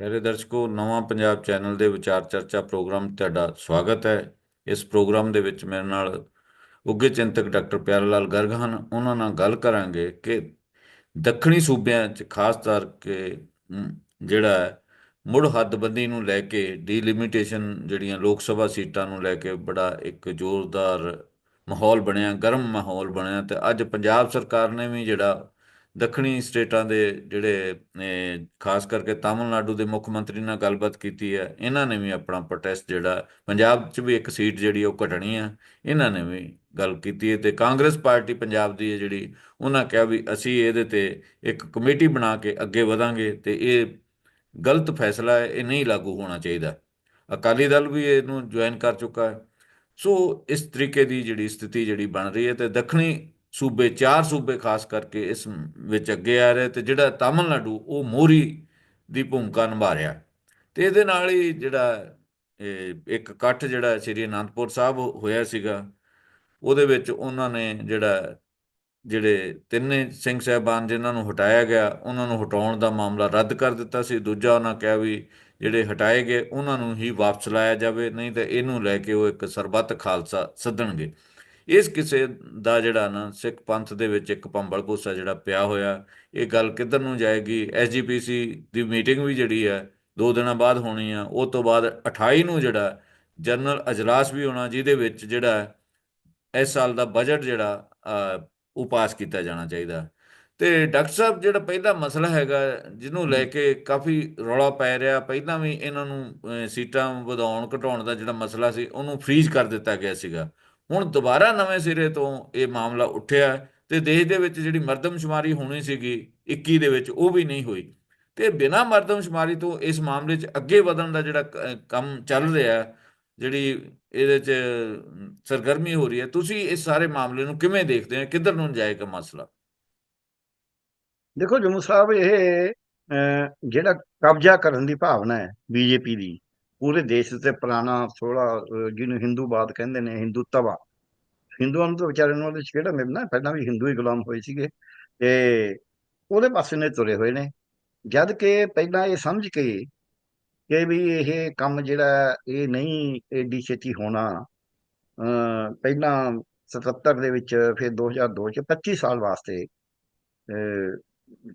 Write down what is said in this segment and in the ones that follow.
ਪਿਆਰੇ ਦਰਸ਼ਕੋ, ਨਵਾਂ ਪੰਜਾਬ ਚੈਨਲ ਦੇ ਵਿਚਾਰ ਚਰਚਾ ਪ੍ਰੋਗਰਾਮ ਤੁਹਾਡਾ ਸਵਾਗਤ ਹੈ। ਇਸ ਪ੍ਰੋਗਰਾਮ ਦੇ ਵਿੱਚ ਮੇਰੇ ਨਾਲ ਉੱਘੇ ਚਿੰਤਕ ਡਾਕਟਰ ਪਿਆਰਾ ਲਾਲ ਗਰਗ ਹਨ। ਉਹਨਾਂ ਨਾਲ ਗੱਲ ਕਰਾਂਗੇ ਕਿ ਦੱਖਣੀ ਸੂਬਿਆਂ 'ਚ, ਖਾਸ ਕਰਕੇ ਜਿਹੜਾ ਮੁੜ ਹੱਦਬੰਦੀ ਨੂੰ ਲੈ ਕੇ ਡੀਲਿਮਿਟੇਸ਼ਨ ਜਿਹੜੀਆਂ ਲੋਕ ਸਭਾ ਸੀਟਾਂ ਨੂੰ ਲੈ ਕੇ ਬੜਾ ਇੱਕ ਜ਼ੋਰਦਾਰ ਮਾਹੌਲ ਬਣਿਆ, ਗਰਮ ਮਾਹੌਲ ਬਣਿਆ ਤੇ ਅੱਜ ਪੰਜਾਬ ਸਰਕਾਰ ਨੇ ਵੀ ਜਿਹੜਾ ਦੱਖਣੀ ਸਟੇਟਾਂ ਦੇ ਜਿਹੜੇ ਖਾਸ ਕਰਕੇ ਤਾਮਿਲਨਾਡੂ ਦੇ ਮੁੱਖ ਮੰਤਰੀ ਨਾਲ ਗੱਲਬਾਤ ਕੀਤੀ ਹੈ, ਇਹਨਾਂ ਨੇ ਵੀ ਆਪਣਾ ਪ੍ਰੋਟੈਸਟ ਜਿਹੜਾ, ਪੰਜਾਬ 'ਚ ਵੀ ਇੱਕ ਸੀਟ ਜਿਹੜੀ ਉਹ ਘਟਣੀ ਆ, ਇਹਨਾਂ ਨੇ ਵੀ ਗੱਲ ਕੀਤੀ ਹੈ ਤੇ ਕਾਂਗਰਸ ਪਾਰਟੀ ਪੰਜਾਬ ਦੀ ਹੈ ਜਿਹੜੀ, ਉਹਨਾਂ ਕਿਹਾ ਵੀ ਅਸੀਂ ਇਹਦੇ ਤੇ ਇੱਕ ਕਮੇਟੀ ਬਣਾ ਕੇ ਅੱਗੇ ਵਧਾਂਗੇ ਤੇ ਇਹ ਗਲਤ ਫੈਸਲਾ ਹੈ, ਇਹ ਨਹੀਂ ਲਾਗੂ ਹੋਣਾ ਚਾਹੀਦਾ। ਅਕਾਲੀ ਦਲ ਵੀ ਇਹਨੂੰ ਜੁਆਇਨ ਕਰ ਚੁੱਕਾ ਹੈ। ਸੋ ਇਸ ਤਰੀਕੇ ਦੀ ਜਿਹੜੀ ਸਥਿਤੀ ਜਿਹੜੀ ਬਣ ਰਹੀ ਹੈ ਤੇ ਦੱਖਣੀ ਸੂਬੇ, ਚਾਰ ਸੂਬੇ ਖਾਸ ਕਰਕੇ ਇਸ ਵਿੱਚ ਅੱਗੇ ਆ ਰਹੇ ਤੇ ਜਿਹੜਾ ਤਾਮਿਲਨਾਡੂ, ਉਹ ਮੋਹਰੀ ਦੀ ਭੂਮਿਕਾ ਨਿਭਾ ਰਿਹਾ। ਤੇ ਇਹਦੇ ਨਾਲ ਹੀ ਜਿਹੜਾ, ਇਹ ਇੱਕ ਇਕੱਠ ਜਿਹੜਾ ਸ੍ਰੀ ਅਨੰਦਪੁਰ ਸਾਹਿਬ ਹੋਇਆ ਸੀਗਾ, ਉਹਦੇ ਵਿੱਚ ਉਹਨਾਂ ਨੇ ਜਿਹੜਾ, ਜਿਹੜੇ ਤਿੰਨੇ ਸਿੰਘ ਸਾਹਿਬਾਨ ਜਿਨ੍ਹਾਂ ਨੂੰ ਹਟਾਇਆ ਗਿਆ, ਉਹਨਾਂ ਨੂੰ ਹਟਾਉਣ ਦਾ ਮਾਮਲਾ ਰੱਦ ਕਰ ਦਿੱਤਾ ਸੀ। ਦੂਜਾ ਉਹਨਾਂ ਕਿਹਾ ਵੀ ਜਿਹੜੇ ਹਟਾਏ ਗਏ, ਉਹਨਾਂ ਨੂੰ ਹੀ ਵਾਪਸ ਲਾਇਆ ਜਾਵੇ, ਨਹੀਂ ਤਾਂ ਇਹਨੂੰ ਲੈ ਕੇ ਉਹ ਇੱਕ ਸਰਬੱਤ ਖਾਲਸਾ ਸੱਦਣਗੇ। ਇਸ ਕਿਸੇ ਦਾ ਜਿਹੜਾ ਨਾ ਸਿੱਖ ਪੰਥ ਦੇ ਵਿੱਚ ਇੱਕ ਭੰਬਲ ਭੂਸਾ ਜਿਹੜਾ ਪਿਆ ਹੋਇਆ, ਇਹ ਗੱਲ ਕਿੱਧਰ ਨੂੰ ਜਾਏਗੀ? ਐਸਜੀਪੀਸੀ ਦੀ ਮੀਟਿੰਗ ਵੀ ਜਿਹੜੀ ਹੈ ਦੋ ਦਿਨਾਂ ਬਾਅਦ ਹੋਣੀ ਆ, ਉਹ ਤੋਂ ਬਾਅਦ 28 ਨੂੰ ਜਿਹੜਾ ਜਨਰਲ ਅਜਲਾਸ ਵੀ ਹੋਣਾ, ਜਿਹਦੇ ਵਿੱਚ ਜਿਹੜਾ ਇਸ ਸਾਲ ਦਾ ਬਜਟ ਜਿਹੜਾ ਉਹ ਪਾਸ ਕੀਤਾ ਜਾਣਾ ਚਾਹੀਦਾ। ਤੇ ਡਾਕਟਰ ਸਾਹਿਬ, ਜਿਹੜਾ ਪਹਿਲਾ ਮਸਲਾ ਹੈਗਾ, ਜਿਹਨੂੰ ਲੈ ਕੇ ਕਾਫੀ ਰੌਲਾ ਪੈ ਰਿਹਾ, ਪਹਿਲਾਂ ਵੀ ਇਹਨਾਂ ਨੂੰ ਸੀਟਾਂ ਵਧਾਉਣ, ਘਟਾਉਣ ਦਾ ਜਿਹੜਾ ਮਸਲਾ ਸੀ, ਉਹਨੂੰ ਫ੍ਰੀਜ਼ ਕਰ ਦਿੱਤਾ ਗਿਆ ਸੀਗਾ। ਹੁਣ ਦੁਬਾਰਾ ਨਵੇਂ ਸਿਰੇ ਤੋਂ ਇਹ ਮਾਮਲਾ ਉੱਠਿਆ ਤੇ ਦੇਸ਼ ਦੇ ਵਿੱਚ ਜਿਹੜੀ ਮਰਦਮਸ਼ੁਮਾਰੀ ਹੋਣੀ ਸੀਗੀ 21 ਦੇ ਵਿੱਚ ਉਹ ਵੀ ਨਹੀਂ ਹੋਈ। ਤੇ ਬਿਨਾਂ ਮਰਦਮਸ਼ੁਮਾਰੀ ਤੋਂ ਇਸ ਮਾਮਲੇ 'ਚ ਅੱਗੇ ਵਧਣ ਦਾ ਜਿਹੜਾ ਕੰਮ ਚੱਲ ਰਿਹਾ ਜਿਹੜੀ ਇਹਦੇ 'ਚ ਸਰਗਰਮੀ ਹੋ ਰਹੀ ਹੈ, ਤੁਸੀਂ ਇਸ ਸਾਰੇ ਮਾਮਲੇ ਨੂੰ ਕਿਵੇਂ ਦੇਖਦੇ ਹੋ? ਕਿੱਧਰ ਨੂੰ ਜਾਏਗਾ ਮਸਲਾ? ਦੇਖੋ ਜਮੂ ਸਾਹਿਬ, ਇਹ ਜਿਹੜਾ ਕਬਜ਼ਾ ਕਰਨ ਦੀ ਭਾਵਨਾ ਹੈ ਬੀਜੇਪੀ ਦੀ ਪੂਰੇ ਦੇਸ਼ ਤੇ ਪੁਰਾਣਾ 16 ਅਹ, ਜਿਹਨੂੰ ਹਿੰਦੂਵਾਦ ਕਹਿੰਦੇ ਨੇ ਹਿੰਦੂਤਵਾ ਹਿੰਦੂਆਂ ਨੂੰ ਤਾਂ ਵਿਚਾਰੇ ਨੂੰ ਉਹਦੇ ਚ ਕਿਹੜਾ ਮਿਲਣਾ ਪਹਿਲਾਂ ਵੀ ਹਿੰਦੂ ਹੀ ਗੁਲਾਮ ਹੋਏ ਸੀਗੇ ਤੇ ਉਹਦੇ ਪਾਸੇ ਨੇ ਤੁਰੇ ਹੋਏ ਨੇ। ਜਦ ਕਿ ਪਹਿਲਾਂ ਇਹ ਸਮਝ ਕੇ ਕਿ ਵੀ ਇਹ ਕੰਮ ਜਿਹੜਾ ਇਹ ਨਹੀਂ ਏਡੀ ਛੇਤੀ ਹੋਣਾ ਅਹ, ਪਹਿਲਾਂ 77 ਦੇ ਵਿੱਚ ਫਿਰ 2002 ਚ 25 ਸਾਲ ਵਾਸਤੇ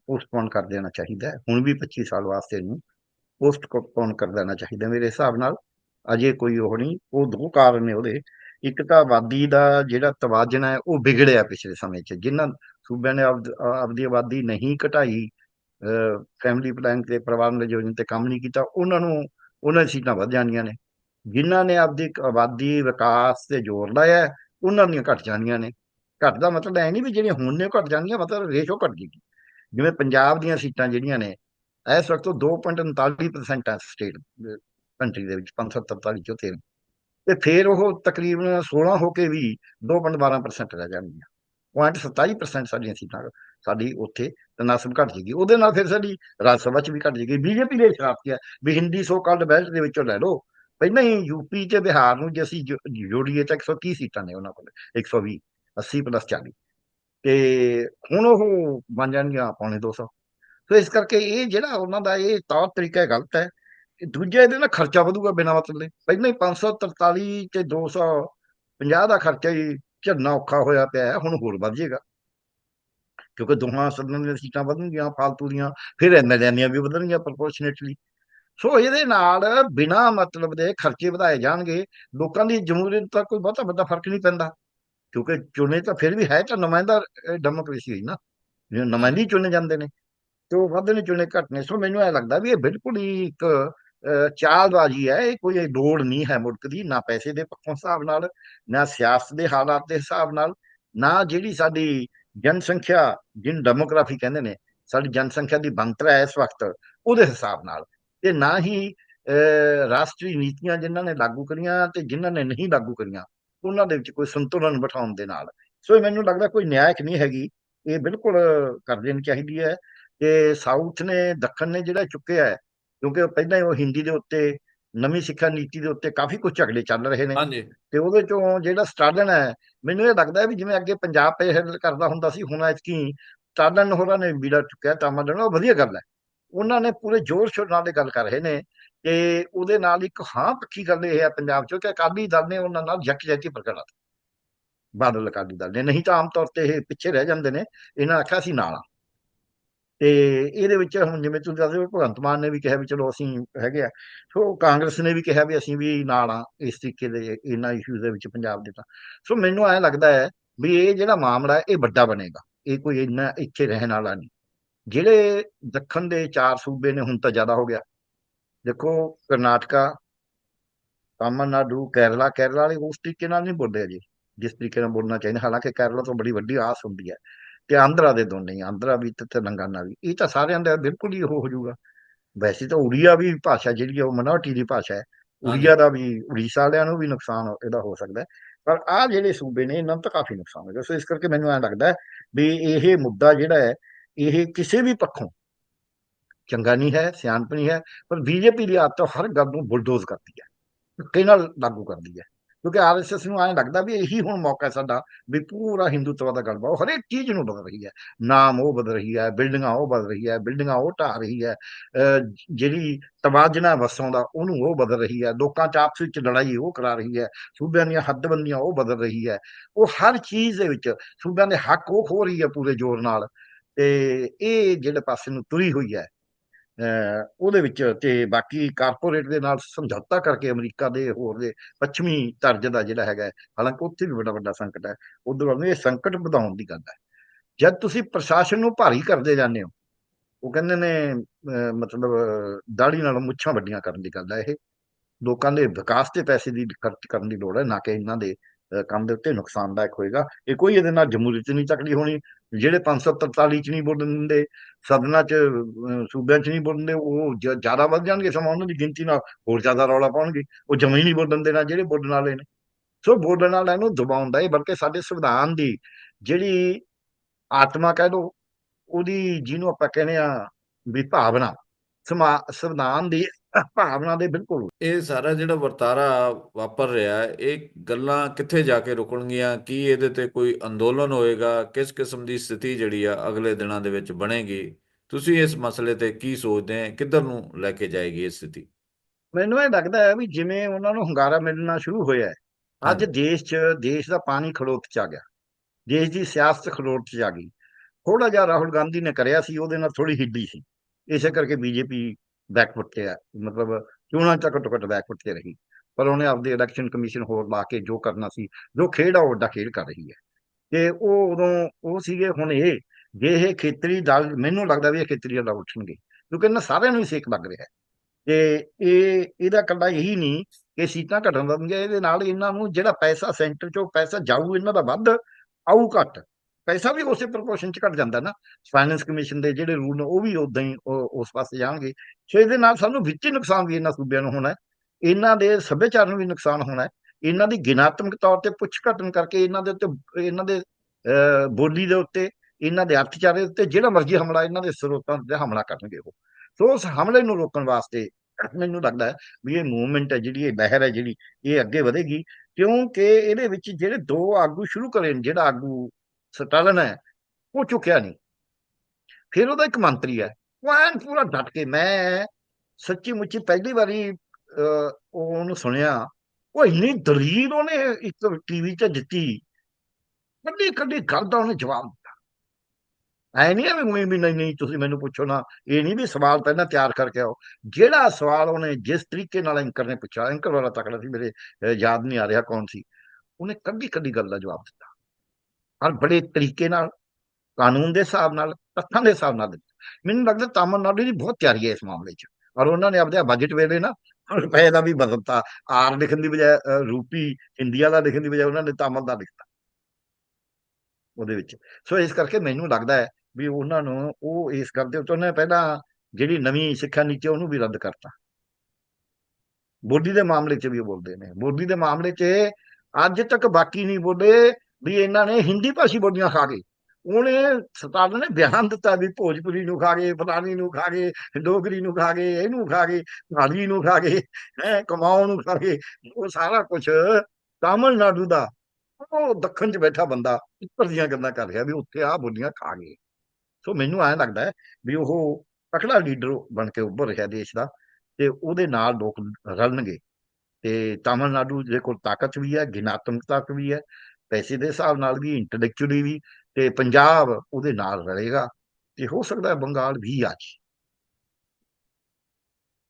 ਪੋਸਟਪੋਨ ਕਰ ਦੇਣਾ ਚਾਹੀਦਾ। ਹੁਣ ਵੀ 25 ਸਾਲ ਵਾਸਤੇ ਇਹਨੂੰ ਪੋਸਟਪੋਨ ਕਰ ਦੇਣਾ ਚਾਹੀਦਾ ਮੇਰੇ ਹਿਸਾਬ ਨਾਲ। ਅਜੇ ਕੋਈ ਉਹ ਨਹੀਂ। ਉਹ ਦੋ ਕਾਰਨ ਨੇ ਉਹਦੇ। ਇੱਕ ਤਾਂ ਆਬਾਦੀ ਦਾ ਜਿਹੜਾ ਤਵਾਜ਼ਨ ਹੈ, ਉਹ ਵਿਗੜਿਆ ਪਿਛਲੇ ਸਮੇਂ 'ਚ। ਜਿਨ੍ਹਾਂ ਸੂਬਿਆਂ ਨੇ ਆਪਦ- ਆਪਦੀ ਆਬਾਦੀ ਨਹੀਂ ਘਟਾਈ ਫੈਮਿਲੀ ਪਲਾਨ ਤੇ, ਪਰਿਵਾਰ ਨਿਯੋਜਨ ਤੇ ਕੰਮ ਨਹੀਂ ਕੀਤਾ, ਉਹਨਾਂ ਨੂੰ, ਉਹਨਾਂ ਦੀ ਸੀਟਾਂ ਵੱਧ ਜਾਣੀਆਂ ਨੇ। ਜਿਨ੍ਹਾਂ ਨੇ ਆਪਦੀ ਆਬਾਦੀ, ਵਿਕਾਸ ਤੇ ਜ਼ੋਰ ਲਾਇਆ, ਉਹਨਾਂ ਦੀਆਂ ਘਟ ਜਾਣੀਆਂ ਨੇ। ਘਟ ਦਾ ਮਤਲਬ ਐ ਨਹੀਂ ਵੀ ਜਿਹੜੀਆਂ ਹੁਣ ਨੇ ਉਹ ਘਟ ਜਾਣਗੀਆਂ, ਮਤਲਬ ਰੇਸ਼ੋ ਘਟ ਜੇਗੀ ਜਿਵੇਂ ਪੰਜਾਬ ਦੀਆਂ ਸੀਟਾਂ ਜਿਹੜੀਆਂ ਨੇ ਇਸ ਵਕਤ ਉਹ 2.39% ਹੈ ਸਟੇਟ ਕੰਟਰੀ ਦੇ ਵਿੱਚ 543 ਚੋਂ 13 ਤੇ ਫਿਰ ਉਹ ਤਕਰੀਬਨ 16 ਹੋ ਕੇ ਵੀ 2.12% ਰਹਿ ਜਾਣਗੀਆਂ। 0.27% ਸਾਡੀਆਂ ਸੀਟਾਂ, ਸਾਡੀ ਉੱਥੇ ਤਨਾਸਬ ਘਟ ਜੇਗੀ। ਉਹਦੇ ਨਾਲ ਫਿਰ ਸਾਡੀ ਰਾਜ ਸਭਾ ਚ ਵੀ ਘਟ ਜੇਗੀ। ਬੀਜੇਪੀ ਦੇ ਸ਼ਰਾਰਤੀ ਹੈ? ਵੀ ਹਿੰਦੀ ਸੋ ਕਾਲਡ ਬੈਲਟ ਦੇ ਵਿੱਚੋਂ ਲੈ ਲਓ। ਪਹਿਲਾਂ ਹੀ ਯੂਪੀ ਤੇ ਬਿਹਾਰ ਨੂੰ ਜੇ ਅਸੀਂ ਜੋ- ਜੋੜੀਏ ਤਾਂ 130 ਸੀਟਾਂ ਨੇ ਉਹਨਾਂ ਕੋਲ 120 80 ਪਲੱਸ 40 ਤੇ ਹੁਣ ਉਹ ਬਣ ਜਾਣਗੀਆਂ, ਪੌਣੇ 200 ਸੋ ਇਸ ਕਰਕੇ ਇਹ ਜਿਹੜਾ ਉਹਨਾਂ ਦਾ ਇਹ ਤੌਰ ਤਰੀਕਾ ਗਲਤ ਹੈ। ਦੂਜਾ ਇਹਦੇ ਨਾਲ ਖਰਚਾ ਵਧੂਗਾ ਬਿਨਾਂ ਮਤਲਬ ਦੇ। ਪਹਿਲਾਂ ਹੀ 543 ਤੇ 250 ਦਾ ਖਰਚਾ ਹੀ ਝੜਨਾ ਔਖਾ ਹੋਇਆ ਪਿਆ ਹੈ, ਹੁਣ ਹੋਰ ਵੱਧ ਜਾਏਗਾ। ਕਿਉਂਕਿ ਦੋਹਾਂ ਸਦਨਾਂ ਦੀਆਂ ਸੀਟਾਂ ਵਧਣਗੀਆਂ, ਫਾਲਤੂ ਦੀਆਂ, ਫਿਰ ਐਮਐਲਏ ਦੀਆਂ ਵੀ ਵਧਣਗੀਆਂ ਪ੍ਰੋਪੋਰਸ਼ਨੇਟਲੀ ਸੋ ਇਹਦੇ ਨਾਲ ਬਿਨਾਂ ਮਤਲਬ ਦੇ ਖਰਚੇ ਵਧਾਏ ਜਾਣਗੇ। ਲੋਕਾਂ ਦੀ ਜਮਹੂਰੀਅਤ ਦਾ ਕੋਈ ਬਹੁਤਾ ਵੱਡਾ ਫ਼ਰਕ ਨਹੀਂ ਪੈਂਦਾ। ਕਿਉਂਕਿ ਚੁਣੇ ਤਾਂ ਫਿਰ ਵੀ ਹੈ ਤਾਂ ਨੁਮਾਇੰਦਾ ਡੈਮੋਕ੍ਰੇਸੀ ਹੋਈ ਨਾ। ਨੁਮਾਇੰਦੇ ਹੀ ਚੁਣੇ ਜਾਂਦੇ ਨੇ। ਤੇ ਉਹ ਵੱਧ ਨੇ ਚੁਣੇ ਘੱਟ ਨੇ। ਸੋ ਮੈਨੂੰ ਇਹ ਲੱਗਦਾ ਵੀ ਇਹ ਬਿਲਕੁਲ ਹੀ ਇੱਕ ਚਾਲਬਾਜ਼ੀ ਹੈ। ਇਹ ਕੋਈ ਲੋੜ ਨਹੀਂ ਹੈ ਮੁਲਕ ਦੀ ਨਾ ਪੈਸੇ ਦੇ ਪੱਖੋਂ ਹਿਸਾਬ ਨਾਲ ਨਾ ਸਿਆਸਤ ਦੇ ਹਾਲਾਤ ਦੇ ਹਿਸਾਬ ਨਾਲ ਨਾ ਜਿਹੜੀ ਸਾਡੀ ਜਨਸੰਖਿਆ ਜਿਨ ਡੈਮੋਗ੍ਰਾਫੀ ਕਹਿੰਦੇ ਨੇ ਸਾਡੀ ਜਨਸੰਖਿਆ ਦੀ ਬਣਤਰ ਹੈ ਇਸ ਵਕਤ ਉਹਦੇ ਹਿਸਾਬ ਨਾਲ। ਤੇ ਨਾ ਹੀ ਅਹ, ਰਾਸ਼ਟਰੀ ਨੀਤੀਆਂ ਜਿਨ੍ਹਾਂ ਨੇ ਲਾਗੂ ਕਰੀਆਂ ਤੇ ਜਿਨ੍ਹਾਂ ਨੇ ਨਹੀਂ ਲਾਗੂ ਕਰੀਆਂ ਉਹਨਾਂ ਦੇ ਵਿੱਚ ਕੋਈ ਸੰਤੁਲਨ ਬਿਠਾਉਣ ਦੇ ਨਾਲ। ਸੋ ਇਹ ਮੈਨੂੰ ਲੱਗਦਾ ਕੋਈ ਨਿਆਇਕ ਨਹੀਂ ਹੈਗੀ। ਇਹ ਬਿਲਕੁਲ ਕਰ ਦੇਣੀ ਚਾਹੀਦੀ ਹੈ। ਕਿ ਸਾਊਥ ਨੇ ਦੱਖਣ ਨੇ ਜਿਹੜਾ ਚੁੱਕਿਆ ਹੈ ਕਿਉਂਕਿ ਉਹ ਪਹਿਲਾਂ ਹੀ ਉਹ ਹਿੰਦੀ ਦੇ ਉੱਤੇ ਨਵੀਂ ਸਿੱਖਿਆ ਨੀਤੀ ਦੇ ਉੱਤੇ ਕਾਫੀ ਕੁਝ ਝਗੜੇ ਚੱਲ ਰਹੇ ਨੇ। ਤੇ ਉਹਦੇ ਚੋਂ ਜਿਹੜਾ ਸਟਾਲਨ ਹੈ ਮੈਨੂੰ ਇਹ ਲੱਗਦਾ ਵੀ ਜਿਵੇਂ ਅੱਗੇ ਪੰਜਾਬ ਪੇ ਹੈਂਡਲ ਕਰਦਾ ਹੁੰਦਾ ਸੀ ਹੁਣ ਐਤਕੀ ਸਟਾਲਨ ਹੋਰਾਂ ਨੇ ਬੀੜਾ ਚੁੱਕਿਆ ਤਾਮਿਲਨਾਡੂ ਉਹ ਵਧੀਆ ਗੱਲ ਹੈ। ਉਹਨਾਂ ਨੇ ਪੂਰੇ ਜ਼ੋਰ ਸ਼ੋਰ ਨਾਲ ਇਹ ਗੱਲ ਕਰ ਰਹੇ ਨੇ ਕਿ ਉਹਦੇ ਨਾਲ ਇੱਕ ਹਾਂ ਪੱਕੀ ਗੱਲ ਇਹ ਹੈ ਪੰਜਾਬ 'ਚ ਕਿ ਅਕਾਲੀ ਦਲ ਨੇ ਉਹਨਾਂ ਨਾਲ ਯਕਜਹਿਤੀ ਪ੍ਰਗਟਾ ਦਿੱਤੀ ਬਾਦਲ ਅਕਾਲੀ ਦਲ ਨੇ ਨਹੀਂ ਤਾਂ ਆਮ ਤੌਰ ਤੇ ਇਹ ਪਿੱਛੇ ਰਹਿ ਜਾਂਦੇ ਨੇ ਇਹਨਾਂ ਆਖਿਆ ਸੀ ਨਾਲ ਆ। ਤੇ ਇਹਦੇ ਵਿੱਚ ਹੁਣ ਜਿਵੇਂ ਤੁਸੀਂ ਦੱਸਦੇ ਹੋ, ਭਗਵੰਤ ਮਾਨ ਨੇ ਵੀ ਕਿਹਾ ਵੀ ਚਲੋ ਅਸੀਂ ਹੈਗੇ ਆ, ਸੋ ਕਾਂਗਰਸ ਨੇ ਵੀ ਕਿਹਾ ਵੀ ਅਸੀਂ ਵੀ ਨਾਲ ਆ, ਇਸ ਤਰੀਕੇ ਦੇ ਇਹਨਾਂ ਇਸ਼ੂਜ਼ ਦੇ ਵਿੱਚ ਪੰਜਾਬ ਦੇ ਤਾਂ। ਸੋ ਮੈਨੂੰ ਐਂ ਲੱਗਦਾ ਹੈ ਵੀ ਇਹ ਜਿਹੜਾ ਮਾਮਲਾ ਇਹ ਵੱਡਾ ਬਣੇਗਾ। ਇਹ ਕੋਈ ਇੰਨਾ ਇੱਥੇ ਰਹਿਣ ਵਾਲਾ ਨਹੀਂ। ਜਿਹੜੇ ਦੱਖਣ ਦੇ ਚਾਰ ਸੂਬੇ ਨੇ, ਹੁਣ ਤਾਂ ਜ਼ਿਆਦਾ ਹੋ ਗਿਆ। ਦੇਖੋ ਕਰਨਾਟਕਾ, ਤਾਮਿਲਨਾਡੂ, ਕੇਰਲਾ ਕੇਰਲਾ ਵਾਲੇ ਉਸ ਤਰੀਕੇ ਨਾਲ ਨਹੀਂ ਬੋਲਦੇ ਅਜੇ। ਜਿਸ ਤਰੀਕੇ ਨਾਲ ਬੋਲਣਾ ਚਾਹੀਦਾ, ਹਾਲਾਂਕਿ ਕੇਰਲਾ ਤੋਂ ਬੜੀ ਵੱਡੀ ਆਸ ਹੁੰਦੀ ਹੈ। ਤੇ ਆਂਧਰਾ ਦੇ ਦੋਨੇ ਹੀ, ਆਂਧਰਾ ਵੀ ਤੇ ਤੇਲੰਗਾਨਾ ਵੀ। ਇਹ ਤਾਂ ਸਾਰਿਆਂ ਦਾ ਬਿਲਕੁਲ ਹੀ ਉਹ ਹੋ ਜਾਊਗਾ। ਵੈਸੇ ਤਾਂ ਉੜੀਆ ਵੀ ਭਾਸ਼ਾ ਜਿਹੜੀ ਹੈ ਉਹ ਮਨੋਰਟੀ ਦੀ ਭਾਸ਼ਾ ਹੈ। ਉੜੀਆ ਦਾ ਵੀ ਉੜੀਸਾ ਵਾਲਿਆਂ ਨੂੰ ਵੀ ਨੁਕਸਾਨ ਹੋ- ਇਹਦਾ ਹੋ ਸਕਦਾ ਹੈ। ਪਰ ਆ ਜਿਹੜੇ ਸੂਬੇ ਨੇ ਇਹਨਾਂ ਨੂੰ ਤਾਂ ਕਾਫੀ ਨੁਕਸਾਨ ਹੋਏਗਾ ਸੋ ਇਸ ਕਰਕੇ ਮੈਨੂੰ ਐਂ ਲੱਗਦਾ ਹੈ ਵੀ ਇਹ ਮੁੱਦਾ ਜਿਹੜਾ ਹੈ ਇਹ ਕਿਸੇ ਵੀ ਪੱਖੋਂ ਚੰਗਾ ਨਹੀਂ ਹੈ ਸਿਆਣਪ ਨਹੀਂ ਹੈ ਪਰ ਬੀਜੇਪੀ ਦੀ ਆਦਤ ਹਰ ਗੱਲ ਨੂੰ ਬੁਲਡੋਜ਼ ਕਰਦੀ ਹੈ। ਨਾਲ ਲਾਗੂ ਕਰਦੀ ਹੈ। ਕਿਉਂਕਿ ਆਰਐਸਐਸ ਨੂੰ ਐਂ ਲੱਗਦਾ ਵੀ ਇਹੀ ਹੁਣ ਮੌਕਾ ਹੈ ਸਾਡਾ ਵੀ ਪੂਰਾ ਹਿੰਦੂਤਵ ਦਾ ਗੜਬਾ ਉਹ ਹਰੇਕ ਚੀਜ਼ ਨੂੰ ਬਦਲ ਰਹੀ ਹੈ। ਨਾਮ ਉਹ ਬਦਲ ਰਹੀ ਹੈ, ਬਿਲਡਿੰਗਾਂ ਉਹ ਬਦਲ ਰਹੀ ਹੈ, ਬਿਲਡਿੰਗਾਂ ਉਹ ਢਾਹ ਰਹੀ ਹੈ, ਅਹ ਜਿਹੜੀ ਤਵਾਜਨਾ ਵਸੋਂ ਦਾ ਉਹਨੂੰ ਉਹ ਬਦਲ ਰਹੀ ਹੈ, ਲੋਕਾਂ ਚ ਆਪਸ ਵਿੱਚ ਲੜਾਈ ਉਹ ਕਰਾ ਰਹੀ ਹੈ, ਸੂਬਿਆਂ ਦੀਆਂ ਹੱਦਬੰਦੀਆਂ ਉਹ ਬਦਲ ਰਹੀ ਹੈ। ਉਹ ਹਰ ਚੀਜ਼ ਦੇ ਵਿੱਚ ਸੂਬਿਆਂ ਦੇ ਹੱਕ ਉਹ ਖੋ ਰਹੀ ਹੈ ਪੂਰੇ ਜ਼ੋਰ ਨਾਲ ਤੇ ਇਹ ਜਿਹੜੇ ਪਾਸੇ ਨੂੰ ਤੁਰੀ ਹੋਈ ਹੈ ਉਹਦੇ ਵਿੱਚ ਤੇ ਬਾਕੀ ਕਾਰਪੋਰੇਟ ਦੇ ਨਾਲ ਸਮਝੌਤਾ ਕਰਕੇ ਅਮਰੀਕਾ ਦੇ ਹੋਰ ਦੇ ਪੱਛਮੀ ਤਰਜ਼ ਦਾ ਜਿਹੜਾ ਹੈਗਾ, ਹਾਲਾਂਕਿ ਉੱਥੇ ਵੀ ਬੜਾ ਵੱਡਾ ਸੰਕਟ ਹੈ, ਉਧਰ ਵੱਲ ਇਹ ਸੰਕਟ ਵਧਾਉਣ ਦੀ ਗੱਲ ਹੈ। ਜਦ ਤੁਸੀਂ ਪ੍ਰਸ਼ਾਸਨ ਨੂੰ ਭਾਰੀ ਕਰਦੇ ਜਾਂਦੇ ਹੋ, ਉਹ ਕਹਿੰਦੇ ਨੇ ਮਤਲਬ ਦਾੜੀ ਨਾਲ ਮੁੱਛਾਂ ਵੱਡੀਆਂ ਕਰਨ ਦੀ ਗੱਲ ਹੈ ਇਹ। ਲੋਕਾਂ ਦੇ ਵਿਕਾਸ ਤੇ ਪੈਸੇ ਦੀ ਖਰਚ ਕਰਨ ਦੀ ਲੋੜ ਹੈ, ਨਾ ਕਿ ਇਹਨਾਂ ਦੇ ਕੰਮ ਦੇ ਉੱਤੇ ਨੁਕਸਾਨਦਾਇਕ ਹੋਏਗਾ। ਇਹ ਕੋਈ ਇਹਦੇ ਨਾਲ ਜਮਹੂਰੀਅਤ ਨਹੀਂ ਤਕੜੀ ਹੋਣੀ। ਜਿਹੜੇ 543 ਚ ਨਹੀਂ ਬੋਲਣ ਦਿੰਦੇ, ਸਦਨਾਂ ਚ ਸੂਬਿਆਂ ਚ ਨਹੀਂ ਬੋਲਣ ਦਿੰਦੇ, ਉਹ ਜ਼ਿਆਦਾ ਵੱਧ ਜਾਣਗੇ ਸਮਾਂ ਉਹਨਾਂ ਦੀ ਗਿਣਤੀ ਨਾਲ, ਹੋਰ ਜ਼ਿਆਦਾ ਰੌਲਾ ਪਾਉਣਗੇ। ਉਹ ਜਮਾਂ ਹੀ ਨਹੀਂ ਬੋਲਣ ਦੇਣਾ ਜਿਹੜੇ ਬੋਲਣ ਵਾਲੇ ਨੇ। ਸੋ ਬੋਲਣ ਵਾਲਿਆਂ ਨੂੰ ਦਬਾਉਣ ਦਾ ਇਹ, ਬਲਕਿ ਸਾਡੇ ਸੰਵਿਧਾਨ ਦੀ ਜਿਹੜੀ ਆਤਮਾ ਕਹਿ ਲਓ, ਉਹਦੀ ਜਿਹਨੂੰ ਆਪਾਂ ਕਹਿੰਦੇ ਆ ਵੀ ਭਾਵਨਾ ਸਮਾ, ਸੰਵਿਧਾਨ ਦੀ ਭਾਵਨਾ ਦੇ ਬਿਲਕੁਲ ਇਹ ਸਾਰਾ ਜਿਹੜਾ ਵਰਤਾਰਾ ਵਾਪਰ ਰਿਹਾ ਹੈ ਇਹ ਗੱਲਾਂ ਕਿੱਥੇ ਜਾ ਕੇ ਰੁਕਣਗੀਆਂ? ਕੀ ਇਹਦੇ ਤੇ ਕੋਈ ਅੰਦੋਲਨ ਹੋਏਗਾ? ਕਿਸ ਕਿਸਮ ਦੀ ਸਥਿਤੀ ਜਿਹੜੀ ਆ ਅਗਲੇ ਦਿਨਾਂ ਦੇ ਵਿੱਚ ਬਣੇਗੀ? ਤੁਸੀਂ ਇਸ ਮਸਲੇ ਤੇ ਕੀ ਸੋਚਦੇ ਹੋ ਕਿੱਧਰ ਨੂੰ ਲੈ ਕੇ ਜਾਏਗੀ ਇਹ ਸਥਿਤੀ? ਮੈਨੂੰ ਇਹ ਲੱਗਦਾ ਹੈ ਵੀ ਜਿਵੇਂ ਉਹਨਾਂ ਨੂੰ ਹੁੰਗਾਰਾ ਮਿਲਣਾ ਸ਼ੁਰੂ ਹੋਇਆ ਹੈ ਅੱਜ ਦੇਸ਼ 'ਚ ਦੇਸ਼ ਦਾ ਪਾਣੀ ਖੜੋਤ 'ਚ ਆ ਗਿਆ। ਦੇਸ਼ ਦੀ ਸਿਆਸਤ ਖੜੋਤ 'ਚ ਆ ਗਈ। ਥੋੜਾ ਜਿਹਾ ਰਾਹੁਲ ਗਾਂਧੀ ਨੇ ਕਰਿਆ ਸੀ ਉਹਦੇ ਨਾਲ ਥੋੜੀ ਹਿੱਲੀ ਸੀ। ਇਸੇ ਕਰਕੇ ਬੀਜੇਪੀ ਬੈਕਫੁੱਟ ਤੇ ਹੈ ਮਤਲਬ ਚੋਣਾਂ ਤੱਕ ਘੱਟੋ ਘੱਟ ਬੈਕਫੁੱਟ ਤੇ ਰਹੀ। ਪਰ ਉਹਨੇ ਆਪਦੇ ਇਲੈਕਸ਼ਨ ਕਮਿਸ਼ਨ ਹੋਰ ਲਾ ਕੇ ਜੋ ਕਰਨਾ ਸੀ, ਜੋ ਖੇਡ ਆ ਉਹ ਵੱਡਾ ਖੇਡ ਕਰ ਰਹੀ ਹੈ। ਤੇ ਉਹ ਉਦੋਂ ਉਹ ਸੀਗੇ ਹੁਣ ਇਹ, ਜੇ ਇਹ ਖੇਤਰੀ ਦਲ, ਮੈਨੂੰ ਲੱਗਦਾ ਵੀ ਇਹ ਖੇਤਰੀ ਦਲ ਉੱਠਣਗੇ। ਕਿਉਂਕਿ ਇਹਨਾਂ ਸਾਰਿਆਂ ਨੂੰ ਹੀ ਸੇਕ ਲੱਗ ਰਿਹਾ ਤੇ ਇਹ, ਇਹਦਾ ਕੱਲਾ ਇਹੀ ਨਹੀਂ ਕਿ ਸੀਟਾਂ ਘਟਣ ਦਿੰਦੀਆਂ ਇਹਦੇ ਨਾਲ ਇਹਨਾਂ ਨੂੰ ਜਿਹੜਾ ਪੈਸਾ ਸੈਂਟਰ ਚੋਂ ਪੈਸਾ ਜਾਊ, ਇਹਨਾਂ ਦਾ ਵੱਧ, ਆਊ ਘੱਟ। ਪੈਸਾ ਵੀ ਉਸੇ ਪ੍ਰਪੋਰਸ਼ਨ ਚ ਘਟ ਜਾਂਦਾ ਨਾ ਫਾਈਨੈਂਸ ਕਮਿਸ਼ਨ ਦੇ ਜਿਹੜੇ ਰੂਲ ਨੇ ਉਹ ਵੀ ਉਦਾਂ ਹੀ ਉਸ ਪਾਸੇ ਜਾਣਗੇ ਸੋ ਇਹਦੇ ਨਾਲ ਸਾਨੂੰ ਵਿੱਚ ਨੁਕਸਾਨ ਵੀ ਇਹਨਾਂ ਸੂਬਿਆਂ ਨੂੰ ਹੋਣਾ ਹੈ ਇਹਨਾਂ ਦੇ ਸੱਭਿਆਚਾਰ ਨੂੰ ਵੀ ਨੁਕਸਾਨ ਹੋਣਾ ਹੈ ਇਹਨਾਂ ਦੀ ਗਿਣਾਤਮਕ ਤੌਰ ਤੇ ਪੁੱਛ ਘਟਣ ਕਰਕੇ ਇਹਨਾਂ ਦੇ ਉੱਤੇ ਇਹਨਾਂ ਦੇ ਬੋਲੀ ਦੇ ਉੱਤੇ ਇਹਨਾਂ ਦੇ ਅਰਥਚਾਰੇ ਦੇ ਉੱਤੇ ਜਿਹੜਾ ਮਰਜ਼ੀ ਹਮਲਾ ਇਹਨਾਂ ਦੇ ਸਰੋਤਾਂ ਤੇ ਹਮਲਾ ਕਰਨਗੇ ਉਹ ਸੋ ਉਸ ਹਮਲੇ ਨੂੰ ਰੋਕਣ ਵਾਸਤੇ ਮੈਨੂੰ ਲੱਗਦਾ ਹੈ ਵੀ ਇਹ ਮੂਵਮੈਂਟ ਹੈ ਜਿਹੜੀ ਇਹ ਲਹਿਰ ਹੈ ਜਿਹੜੀ ਇਹ ਅੱਗੇ ਵਧੇਗੀ ਕਿਉਂਕਿ ਇਹਦੇ ਵਿੱਚ ਜਿਹੜੇ ਦੋ ਆਗੂ ਸ਼ੁਰੂ ਕਰੇ ਜਿਹੜਾ ਆਗੂ ਸਟਾਲਨ ਹੈ ਉਹ ਚੁੱਕਿਆ ਨਹੀਂ। ਫਿਰ ਉਹਦਾ ਇੱਕ ਮੰਤਰੀ ਹੈ ਉਹ ਐਨ ਪੂਰਾ ਡਟ ਕੇ ਮੈਂ ਸੱਚੀ ਮੁੱਚੀ ਪਹਿਲੀ ਵਾਰੀ ਅਹ, ਉਹਨੂੰ ਸੁਣਿਆ। ਉਹ ਇੰਨੀ ਦਲੀਲ ਉਹਨੇ ਇੱਕ ਟੀਵੀ ਤੇ ਦਿੱਤੀ। ਕੱਢੀ ਕੱਢੀ ਗੱਲ ਦਾ ਉਹਨੇ ਜਵਾਬ ਦਿੱਤਾ। ਐ ਨਹੀਂ ਐਵੇਂ ਊਂ ਵੀ ਨਹੀਂ ਨਹੀਂ ਤੁਸੀਂ ਮੈਨੂੰ ਪੁੱਛੋ ਨਾ। ਇਹ ਨਹੀਂ ਵੀ ਸਵਾਲ ਪਹਿਲਾਂ ਤਿਆਰ ਕਰਕੇ ਆਓ। ਜਿਹੜਾ ਸਵਾਲ ਉਹਨੇ ਜਿਸ ਤਰੀਕੇ ਨਾਲ ਐਂਕਰ ਨੇ ਪੁੱਛਿਆ ਐਂਕਰ ਵਾਲਾ ਤਕੜਾ ਸੀ ਮੇਰੇ ਯਾਦ ਨਹੀਂ ਆ ਰਿਹਾ ਕੌਣ ਸੀ। ਉਹਨੇ ਕੱਢੀ ਕੱਢੀ ਗੱਲ ਦਾ ਜਵਾਬ ਦਿੱਤਾ। ਔਰ ਬੜੇ ਤਰੀਕੇ ਨਾਲ, ਕਾਨੂੰਨ ਦੇ ਹਿਸਾਬ ਨਾਲ, ਤੱਥਾਂ ਦੇ ਹਿਸਾਬ ਨਾਲ ਮੈਨੂੰ ਲੱਗਦਾ ਤਾਮਿਲਨਾਡੂ ਦੀ ਬਹੁਤ ਤਿਆਰੀ ਹੈ ਇਸ ਮਾਮਲੇ 'ਚ। ਔਰ ਉਹਨਾਂ ਨੇ ਆਪਦੇ ਬਜਟ ਵੇਲੇ ਨਾ ਰੁਪਏ ਦਾ ਵੀ ਬਦਲਤਾ, ਆਰ ਲਿਖਣ ਦੀ ਬਜਾਏ ਰੂਪੀ, ਇੰਡੀਆ ਦਾ ਲਿਖਣ ਦੀ ਬਜਾਏ ਉਹਨਾਂ ਨੇ ਤਾਮਿਲ ਦਾ ਲਿਖਤਾ। ਉਹਦੇ ਵਿੱਚ। ਸੋ ਇਸ ਕਰਕੇ ਮੈਨੂੰ ਲੱਗਦਾ ਹੈ ਵੀ ਉਹਨਾਂ ਨੂੰ ਉਹ ਇਸ ਗੱਲ ਦੇ ਉੱਤੇ ਉਹਨੇ ਪਹਿਲਾਂ ਜਿਹੜੀ ਨਵੀਂ ਸਿੱਖਿਆ ਨੀਤੀ ਉਹਨੂੰ ਵੀ ਰੱਦ ਕਰਤਾ। ਬੋਲੀ ਦੇ ਮਾਮਲੇ 'ਚ ਵੀ ਬੋਲਦੇ ਨੇ। ਬੋਲੀ ਦੇ ਮਾਮਲੇ 'ਚ ਅੱਜ ਤੱਕ ਬਾਕੀ ਨਹੀਂ ਬੋਲੇ ਵੀ ਇਹਨਾਂ ਨੇ ਹਿੰਦੀ ਭਾਸ਼ੀ ਬੋਲੀਆਂ ਖਾ ਗਏ ਉਹਨੇ ਸਤਾਰਨ ਨੇ ਬਿਆਨ ਦਿੱਤਾ ਵੀ ਭੋਜਪੁਰੀ ਨੂੰ ਖਾ ਗਏ, ਫਲਾਣੀ ਨੂੰ ਖਾ ਗਏ, ਡੋਗਰੀ ਨੂੰ ਖਾ ਗਏ, ਇਹਨੂੰ ਖਾ ਗਏ ਹਾਲੀ ਨੂੰ ਖਾ ਗਏ, ਹੈ ਕਮਾਉ ਨੂੰ ਖਾ ਗਏ। ਉਹ ਸਾਰਾ ਕੁਝ ਤਾਮਿਲਨਾਡੂ ਦਾ। ਉਹ ਦੱਖਣ 'ਚ ਬੈਠਾ ਬੰਦਾ ਉੱਤਰ ਦੀਆਂ ਗੱਲਾਂ ਕਰ ਰਿਹਾ ਵੀ ਉੱਥੇ ਆ ਬੋਲੀਆਂ ਖਾ ਗਏ। ਸੋ ਮੈਨੂੰ ਐਂ ਲੱਗਦਾ ਵੀ ਉਹ ਤਕੜਾ ਲੀਡਰ ਬਣ ਕੇ ਉੱਭਰ ਰਿਹਾ ਦੇਸ਼ ਦਾ ਤੇ ਉਹਦੇ ਨਾਲ ਲੋਕ ਰਲਣਗੇ। ਤੇ ਤਾਮਿਲਨਾਡੂ ਦੇ ਕੋਲ ਤਾਕਤ ਵੀ ਹੈ ਗਿਨਾਤਮਕ ਤਾਕਤ ਵੀ ਹੈ ਪੈਸੇ ਦੇ ਹਿਸਾਬ ਨਾਲ ਵੀ ਇੰਟੈਲੈਕਚੁਅਲੀ ਵੀ ਤੇ ਪੰਜਾਬ ਉਹਦੇ ਨਾਲ ਰਲੇਗਾ ਤੇ ਹੋ ਸਕਦਾ ਹੈ ਬੰਗਾਲ ਵੀ ਆ ਜਾਏ।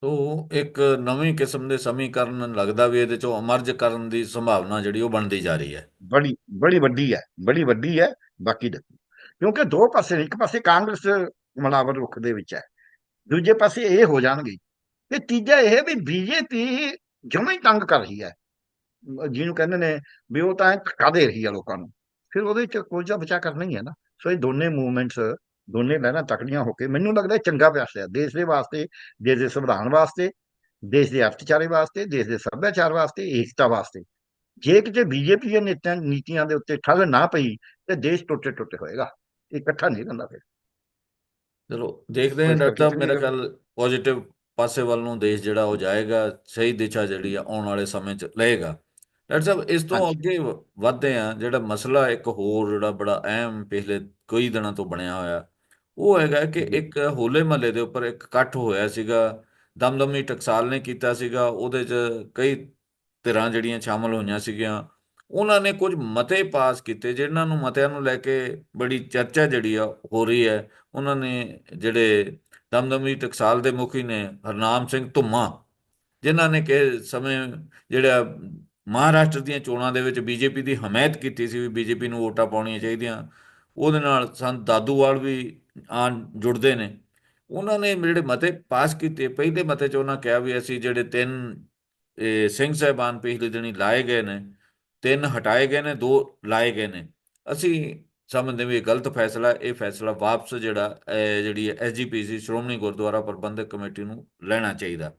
ਤੋ ਇੱਕ ਨਵੀਂ ਕਿਸਮ ਦੇ ਸਮੀਕਰਨ ਲੱਗਦਾ ਵੀ ਇਹਦੇ ਚੋਂ ਅਮਰਜ ਕਰਨ ਦੀ ਸੰਭਾਵਨਾ ਜਿਹੜੀ ਉਹ ਬਣਦੀ ਜਾ ਰਹੀ ਹੈ। ਬੜੀ ਬੜੀ ਵੱਡੀ ਹੈ ਬੜੀ ਵੱਡੀ ਹੈ ਬਾਕੀ ਕਿਉਂਕਿ ਦੋ ਪਾਸੇ ਇੱਕ ਪਾਸੇ ਕਾਂਗਰਸ ਮਨਾਵਰ ਰੁਖ ਦੇ ਵਿੱਚ ਹੈ ਦੂਜੇ ਪਾਸੇ ਇਹ ਹੋ ਜਾਣਗੇ। ਤੇ ਤੀਜਾ ਇਹ ਵੀ ਬੀਜੇਪੀ ਜਮਾਂ ਤੰਗ ਕਰ ਰਹੀ ਹੈ। ਜਿਹਨੂੰ ਕਹਿੰਦੇ ਨੇ ਵੀ ਉਹ ਤਾਂ ਧੱਕਾ ਦੇ ਰਹੀ ਹੈ ਲੋਕਾਂ ਨੂੰ। ਫਿਰ ਉਹਦੇ ਚ ਕੋਈ ਜਾਂ ਬਚਾ ਕਰਨਾ ਹੀ ਹੈ ਨਾ। ਸੋ ਇਹ ਦੋਨੇ ਮੂਵਮੈਂਟਸ ਦੋਨੇ ਲਹਿਰਾਂ ਤਕੜੀਆਂ ਹੋ ਕੇ ਮੈਨੂੰ ਲੱਗਦਾ ਚੰਗਾ ਪਿਆਸ ਦੇਸ਼ ਦੇ ਵਾਸਤੇ ਦੇਸ਼ ਦੇ ਸੰਵਿਧਾਨ ਵਾਸਤੇ ਦੇਸ਼ ਦੇ ਅਰਥਚਾਰੇ ਵਾਸਤੇ ਦੇਸ਼ ਦੇ ਸੱਭਿਆਚਾਰ ਵਾਸਤੇ ਏਕਤਾ ਵਾਸਤੇ। ਜੇ ਕਿਤੇ ਬੀਜੇਪੀ ਦੀਆਂ ਨੀਤੀਆਂ ਨੀਤੀਆਂ ਦੇ ਉੱਤੇ ਠੱਲ ਨਾ ਪਈ ਤੇ ਦੇਸ਼ ਟੁੱਟੇ ਟੁੱਟੇ ਹੋਏਗਾ ਇਕੱਠਾ ਨਹੀਂ ਰਹਿੰਦਾ ਫਿਰ। ਚਲੋ ਦੇਖਦੇ ਹਾਂ ਡਾਕਟਰ ਸਾਹਿਬ ਮੇਰਾ ਗੱਲ। ਪੋਜ਼ਿਟਿਵ ਪਾਸੇ ਵੱਲ ਨੂੰ ਦੇਸ਼ ਜਿਹੜਾ ਉਹ ਜਾਏਗਾ ਸਹੀ ਦਿਸ਼ਾ ਜਿਹੜੀ ਆ ਆਉਣ ਵਾਲੇ ਸਮੇਂ 'ਚ ਲਏਗਾ। ਡਾਕਟਰ ਸਾਹਿਬ ਇਸ ਤੋਂ ਹਾਂਜੀ। ਅੱਗੇ ਵ- ਵਧਦੇ ਆ ਜਿਹੜਾ ਮਸਲਾ ਇੱਕ ਹੋਰ ਜਿਹੜਾ ਬੜਾ ਅਹਿਮ ਪਿਛਲੇ ਕਈ ਦਿਨਾਂ ਤੋਂ ਬਣਿਆ ਹੋਇਆ ਉਹ ਹੈਗਾ ਕਿ ਜੀ। ਇੱਕ ਹੋਲੇ ਮਹੱਲੇ ਦੇ ਉੱਪਰ ਇੱਕ ਇਕੱਠ ਹੋਇਆ ਸੀਗਾ ਦਮਦਮੀ ਟਕਸਾਲ ਨੇ ਕੀਤਾ ਸੀਗਾ ਉਹਦੇ 'ਚ ਕਈ ਧਿਰਾਂ ਜਿਹੜੀਆਂ ਸ਼ਾਮਲ ਹੋਈਆਂ ਸੀਗੀਆਂ ਉਹਨਾਂ ਨੇ ਕੁਝ ਮਤੇ ਪਾਸ ਕੀਤੇ ਜਿਨ੍ਹਾਂ ਨੂੰ ਮਤਿਆਂ ਨੂੰ ਲੈ ਕੇ ਬੜੀ ਚਰਚਾ ਜਿਹੜੀ ਆ ਹੋ ਰਹੀ ਹੈ ਉਹਨਾਂ ਨੇ ਜਿਹੜੇ ਦਮਦਮੀ ਟਕਸਾਲ ਦੇ ਮੁਖੀ ਨੇ ਹਰਨਾਮ ਸਿੰਘ ਧੁੰਮਾ ਜਿਨ੍ਹਾਂ ਨੇ ਕਿ ਸਮੇਂ ਜਿਹੜਾ ਮਹਾਰਾਸ਼ਟਰ ਦੀਆਂ ਚੋਣਾਂ ਦੇ ਵਿੱਚ ਬੀਜੇਪੀ ਦੀ ਹਮਾਇਤ ਕੀਤੀ ਸੀ ਵੀ ਬੀਜੇਪੀ ਨੂੰ ਵੋਟਾਂ ਪਾਉਣੀਆਂ ਚਾਹੀਦੀਆਂ। ਉਹਦੇ ਨਾਲ ਸੰਤ ਦਾਦੂਵਾਲ ਵੀ ਆ ਜੁੜਦੇ ਨੇ। ਉਹਨਾਂ ਨੇ ਜਿਹੜੇ ਮਤੇ ਪਾਸ ਕੀਤੇ, ਪਹਿਲੇ ਮਤੇ 'ਚ ਉਹਨਾਂ ਕਿਹਾ ਵੀ ਅਸੀਂ ਜਿਹੜੇ ਤਿੰਨ ਸਿੰਘ ਸਾਹਿਬਾਨ ਪਿਛਲੇ ਦਿਨੀ ਲਾਏ ਗਏ ਨੇ, ਤਿੰਨ ਹਟਾਏ ਗਏ ਨੇ, ਦੋ ਲਾਏ ਗਏ ਨੇ। ਅਸੀਂ ਸਮਝਦੇ ਵੀ ਇਹ ਗਲਤ ਫੈਸਲਾ, ਇਹ ਫੈਸਲਾ ਵਾਪਸ ਜਿਹੜਾ, ਇਹ ਜਿਹੜੀ ਐਸਜੀਪੀਸੀ ਸ਼੍ਰੋਮਣੀ ਗੁਰਦੁਆਰਾ ਪ੍ਰਬੰਧਕ ਕਮੇਟੀ ਨੂੰ ਲੈਣਾ ਚਾਹੀਦਾ।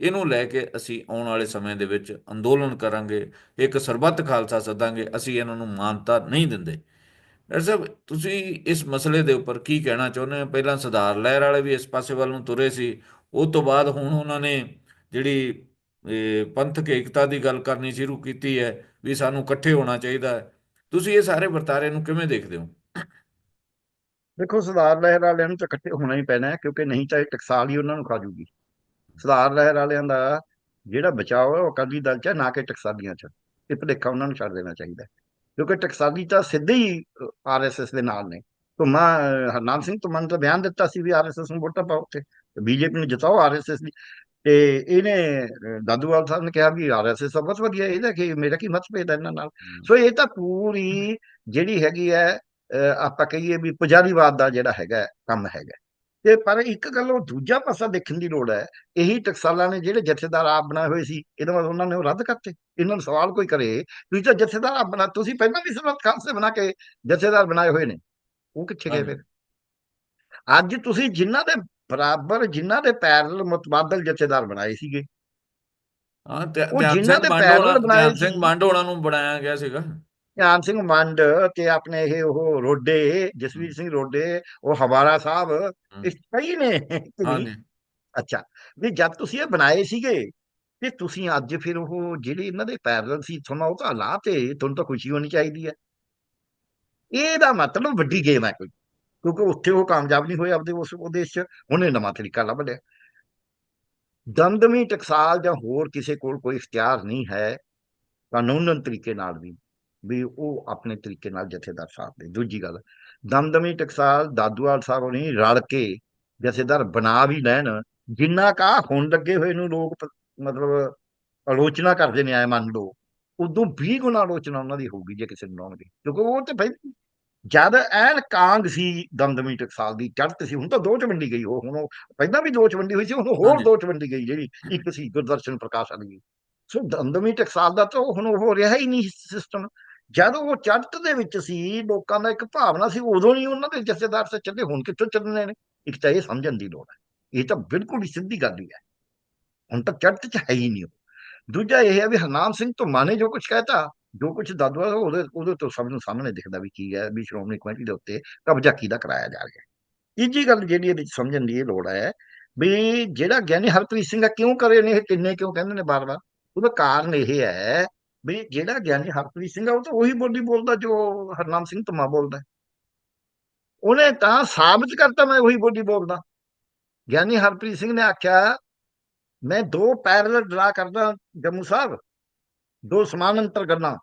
ਇਹਨੂੰ ਲੈ ਕੇ ਅਸੀਂ ਆਉਣ ਵਾਲੇ ਸਮੇਂ ਦੇ ਵਿੱਚ ਅੰਦੋਲਨ ਕਰਾਂਗੇ, ਇੱਕ ਸਰਬੱਤ ਖਾਲਸਾ ਸੱਦਾਂਗੇ, ਅਸੀਂ ਇਹਨਾਂ ਨੂੰ ਮਾਨਤਾ ਨਹੀਂ ਦਿੰਦੇ। ਡਾਕਟਰ ਸਾਹਿਬ, ਤੁਸੀਂ ਇਸ ਮਸਲੇ ਦੇ ਉੱਪਰ ਕੀ ਕਹਿਣਾ ਚਾਹੁੰਦੇ ਹੋ? ਪਹਿਲਾਂ ਸੁਧਾਰ ਲਹਿਰ ਵਾਲੇ ਵੀ ਇਸ ਪਾਸੇ ਵੱਲ ਨੂੰ ਤੁਰੇ ਸੀ ਉਸ ਤੋਂ ਬਾਅਦ ਹੁਣ ਉਹਨਾਂ ਨੇ ਜਿਹੜੀ ਪੰਥਕ ਏਕਤਾ ਦੀ ਗੱਲ ਕਰਨੀ ਸ਼ੁਰੂ ਕੀਤੀ ਹੈ, ਵੀ ਸਾਨੂੰ ਇਕੱਠੇ ਹੋਣਾ ਚਾਹੀਦਾ ਹੈ। ਤੁਸੀਂ ਇਹ ਸਾਰੇ ਵਰਤਾਰੇ ਨੂੰ ਕਿਵੇਂ ਦੇਖਦੇ ਹੋ? ਦੇਖੋ, ਸਰਦਾਰ ਲਹਿਰ ਵਾਲਿਆਂ ਨੂੰ ਤਾਂ ਇਕੱਠੇ ਹੋਣਾ ਹੀ ਪੈਣਾ ਹੈ, ਕਿਉਂਕਿ ਨਹੀਂ ਤਾਂ ਇਹ ਟਕਸਾਲ ਹੀ ਉਹਨਾਂ ਨੂੰ ਖਾ ਜੂਗੀ। ਸਰਦਾਰ ਲਹਿਰ ਵਾਲਿਆਂ ਦਾ ਜਿਹੜਾ ਬਚਾਅ ਹੈ ਉਹ ਅਕਾਲੀ ਦਲ ਚ ਨਾ ਕਿ ਟਕਸਾਲੀਆਂ ਚ। ਇਹ ਭੁਲੇਖਾ ਉਹਨਾਂ ਨੂੰ ਛੱਡ ਦੇਣਾ ਚਾਹੀਦਾ। ਕਿਉਂਕਿ ਟਕਸਾਲੀ ਤਾਂ ਸਿੱਧੇ ਹੀ ਆਰਐਸਐਸ ਦੇ ਨਾਲ ਨੇ। ਅਹ, ਹਰਨਾਮ ਸਿੰਘ ਧੁੰਮਾ ਨੇ ਤਾਂ ਬਿਆਨ ਦਿੱਤਾ ਸੀ ਵੀ ਆਰਐਸਐਸ ਨੂੰ ਵੋਟਾਂ ਪਾਓ ਤੇ ਬੀਜੇਪੀ ਨੂੰ ਜਿਤਾਓ ਆਰਐਸਐਸ ਦੀ। ਤੇ ਇਹਨੇ ਦਾਦੂਵਾਲ ਸਾਹਿਬ ਨੇ ਕਿਹਾ ਵੀ ਆਰਐਸਐਸ ਤਾਂ ਬਹੁਤ ਵਧੀਆ ਇਹਦਾ ਕਿ ਮੇਰਾ ਕੀ ਮਤਭੇਦ ਹੈ ਇਹਨਾਂ ਨਾਲ? ਸੋ ਇਹ ਤਾਂ ਪੂਰੀ ਜਿਹੜੀ ਹੈਗੀ ਹੈ ਆਪਾਂ ਕਹੀਏ ਵੀ ਪੁਜਾਰੀਵਾਦ ਦਾ ਜਿਹੜਾ ਹੈਗਾ ਕੰਮ ਹੈਗਾ ਤੇ ਪਰ ਇੱਕ ਗੱਲ ਦੂਜਾ ਪਾਸਾ ਦੇਖਣ ਦੀ ਲੋੜ ਹੈ ਇਹੀ ਟਕਸਾਲਾਂ ਨੇ ਜਿਹੜੇ ਜਥੇਦਾਰ ਆਪ ਬਣਾਏ ਹੋਏ ਸੀ ਇਹਦਾ ਮਤਲਬ ਉਹਨਾਂ ਨੇ ਉਹ ਰੱਦ ਕਰਤੇ ਇਹਨਾਂ ਨੂੰ ਸਵਾਲ ਕੋਈ ਕਰੇ ਤੁਸੀਂ ਤਾਂ ਜਥੇਦਾਰ ਆਪ ਬਣਾ ਤੁਸੀਂ ਪਹਿਲਾਂ ਵੀ ਸਰਬੱਤ ਖਾਲਸੇ ਬਣਾ ਕੇ ਜਥੇਦਾਰ ਬਣਾਏ ਹੋਏ ਨੇ ਉਹ ਕਿੱਥੇ ਗਏ। ਫਿਰ ਅੱਜ ਤੁਸੀਂ ਜਿਨ੍ਹਾਂ ਦੇ ਬਰਾਬਰ ਜਿਨ੍ਹਾਂ ਦੇ ਪੈਰਲ ਮੁਤਬਾਦਲ ਜਥੇਦਾਰ ਬਣਾਏ ਸੀਗੇ ਹਾਂ ਧਿਆਨ ਜਿਨ੍ਹਾਂ ਦੇ ਪੈਰਲ ਬਣਾਏ ਸਿੰਘ ਸੀ। ਮੰਡ ਹੋਣਾ ਨੂੰ ਬਣਾਇਆ ਗਿਆ ਸੀਗਾ ਧਿਆਨ ਸਿੰਘ ਮੰਡ ਤੇ ਆਪਣੇ ਇਹ ਉਹ ਰੋਡੇ ਜਸਵੀਰ ਸਿੰਘ ਰੋਡੇ ਉਹ ਹਵਾਰਾ ਸਾਹਿਬ ਇਹ ਕਈ ਨੇ। ਅੱਛਾ ਵੀ ਜਦ ਤੁਸੀਂ ਇਹ ਬਣਾਏ ਸੀਗੇ ਤੇ ਤੁਸੀਂ ਅੱਜ ਫਿਰ ਉਹ ਜਿਹੜੇ ਇਹਨਾਂ ਦੇ ਪੈਰਲਲ ਸੀ ਤੁਹਾਨੂੰ ਉਹ ਤਾਂ ਲਾ ਤੇ ਤੁਹਾਨੂੰ ਤਾਂ ਖੁਸ਼ੀ ਹੋਣੀ ਚਾਹੀਦੀ ਹੈ। ਇਹਦਾ ਮਤਲਬ ਵੱਡੀ ਗੇਮ ਹੈ ਕੋਈ ਕਿਉਂਕਿ ਉੱਥੇ ਉਹ ਕਾਮਯਾਬ ਨਹੀਂ ਹੋਏ ਆਪਦੇ ਉਸ ਉਦੇਸ਼ ਚ ਉਹਨੇ ਨਵਾਂ ਤਰੀਕਾ ਲੱਭ ਲਿਆ। ਦਮਦਮੀ ਟਕਸਾਲ ਜਾਂ ਹੋਰ ਕਿਸੇ ਕੋਲ ਕੋਈ ਇਖਤਿਆਰ ਨਹੀਂ ਹੈ ਕਾਨੂੰਨਨ ਤਰੀਕੇ ਨਾਲ ਵੀ। ਵੀ ਉਹ ਆਪਣੇ ਤਰੀਕੇ ਨਾਲ ਜਥੇਦਾਰ ਸਾਹਿਬ ਦੇ ਦੂਜੀ ਗੱਲ ਦਮਦਮੀ ਟਕਸਾਲ ਦਾਦੂਵਾਲ ਸਾਹਿਬ ਨੇ ਰਲ ਕੇ ਜਥੇਦਾਰ ਬਣਾ ਵੀ ਲੈਣ ਜਿੰਨਾ ਕਾ ਹੁਣ ਲੱਗੇ ਹੋਏ ਨੂੰ ਲੋਕ ਮਤਲਬ ਆਲੋਚਨਾ ਕਰਦੇ ਨੇ ਐ ਮੰਨ ਲਓ ਉਦੋਂ 20 ਗੁਣਾ ਆਲੋਚਨਾ ਉਹਨਾਂ ਦੀ ਹੋਊਗੀ ਜੇ ਕਿਸੇ ਨੂੰ ਲਾਉਣਗੇ ਕਿਉਂਕਿ ਉਹ ਤੇ ਭਾਈ ਜਦ ਐਨ ਕਾਂਗ ਸੀ ਦਮਦਮੀ ਟਕਸਾਲ ਦੀ ਚੜ੍ਹਤ ਸੀ ਹੁਣ ਤਾਂ ਦੋ ਚ ਵੰਡੀ ਗਈ ਉਹ ਹੁਣ ਉਹ ਪਹਿਲਾਂ ਵੀ ਦੋ ਚ ਵੰਡੀ ਹੋਈ ਸੀ ਹੁਣ ਹੋਰ। ਦੋ ਚ ਵੰਡੀ ਗਈ ਜਿਹੜੀ ਇੱਕ ਸੀ ਗੁਰਦਰਸ਼ਨ ਪ੍ਰਕਾਸ਼ ਵਾਲੀ। ਸੋ ਦਮਦਮੀ ਟਕਸਾਲ ਦਾ ਤਾਂ ਹੁਣ ਉਹ ਰਿਹਾ ਹੀ ਨਹੀਂ ਸਿਸਟਮ ਜਦ ਉਹ ਚੜਤ ਦੇ ਵਿੱਚ ਸੀ, ਲੋਕਾਂ ਦਾ ਇੱਕ ਭਾਵਨਾ ਸੀ, ਉਦੋਂ ਹੀ ਉਹਨਾਂ ਦੇ ਜਥੇਦਾਰ ਸੇ ਚੱਲੇ ਹੁਣ ਕਿੱਥੋਂ ਚੱਲਣੇ ਨੇ? ਇੱਕ ਤਾਂ ਇਹ ਸਮਝਣ ਦੀ ਲੋੜ ਹੈ। ਇਹ ਤਾਂ ਬਿਲਕੁਲ ਹੀ ਸਿੱਧੀ ਗੱਲ ਹੀ ਹੈ। ਹੁਣ ਤਾਂ ਚੜ੍ਹਤ ਚ ਹੈ ਹੀ ਨਹੀਂ ਉਹ। ਦੂਜਾ ਇਹ ਹੈ ਵੀ ਹਰਨਾਮ ਸਿੰਘ ਧੁੰਮਾ ਨੇ ਜੋ ਕੁਝ ਕਹਿਤਾ, ਜੋ ਕੁਝ ਦਾਦੂਆ ਉਹਦੇ ਉਹਦੇ ਤੋਂ ਸਭ ਨੂੰ ਸਾਹਮਣੇ ਦਿਖਦਾ ਵੀ ਕੀ ਹੈ, ਵੀ ਸ਼੍ਰੋਮਣੀ ਕਮੇਟੀ ਦੇ ਉੱਤੇ ਕਬਜ਼ਾ ਕਿਹਦਾ ਕਰਾਇਆ ਜਾ ਰਿਹਾ ਤੀਜੀ ਗੱਲ ਜਿਹੜੀ ਇਹਦੇ ਵਿੱਚ ਸਮਝਣ ਦੀ ਇਹ ਲੋੜ ਹੈ, ਵੀ ਜਿਹੜਾ ਗਿਆਨੀ ਹਰਪ੍ਰੀਤ ਸਿੰਘ ਆ ਕਿਉਂ ਕਰੇ ਨੇ, ਇਹ ਕਿੰਨੇ ਕਿਉਂ ਕਹਿੰਦੇ ਨੇ ਬਾਰ-ਬਾਰ? ਉਹਦਾ ਕਾਰਨ ਇਹ ਹੈ ਵੀ ਜਿਹੜਾ ਗਿਆਨੀ ਹਰਪ੍ਰੀਤ ਸਿੰਘ ਆ, ਉਹ ਤਾਂ ਉਹੀ ਬੋਲੀ ਬੋਲਦਾ ਜੋ ਹਰਨਾਮ ਸਿੰਘ ਧਮਾ ਬੋਲਦਾ। ਉਹਨੇ ਤਾਂ ਸਾਬਤ ਕਰਤਾ ਮੈਂ ਉਹੀ ਬੋਲੀ ਬੋਲਦਾ। ਗਿਆਨੀ ਹਰਪ੍ਰੀਤ ਸਿੰਘ ਨੇ ਆਖਿਆ, ਮੈਂ ਦੋ ਪੈਰਲਲ ਡਰਾ ਕਰਦਾ ਜੰਮੂ ਸਾਹਿਬ, ਦੋ ਸਮਾਨ ਅੰਤਰ ਕਰਨਾ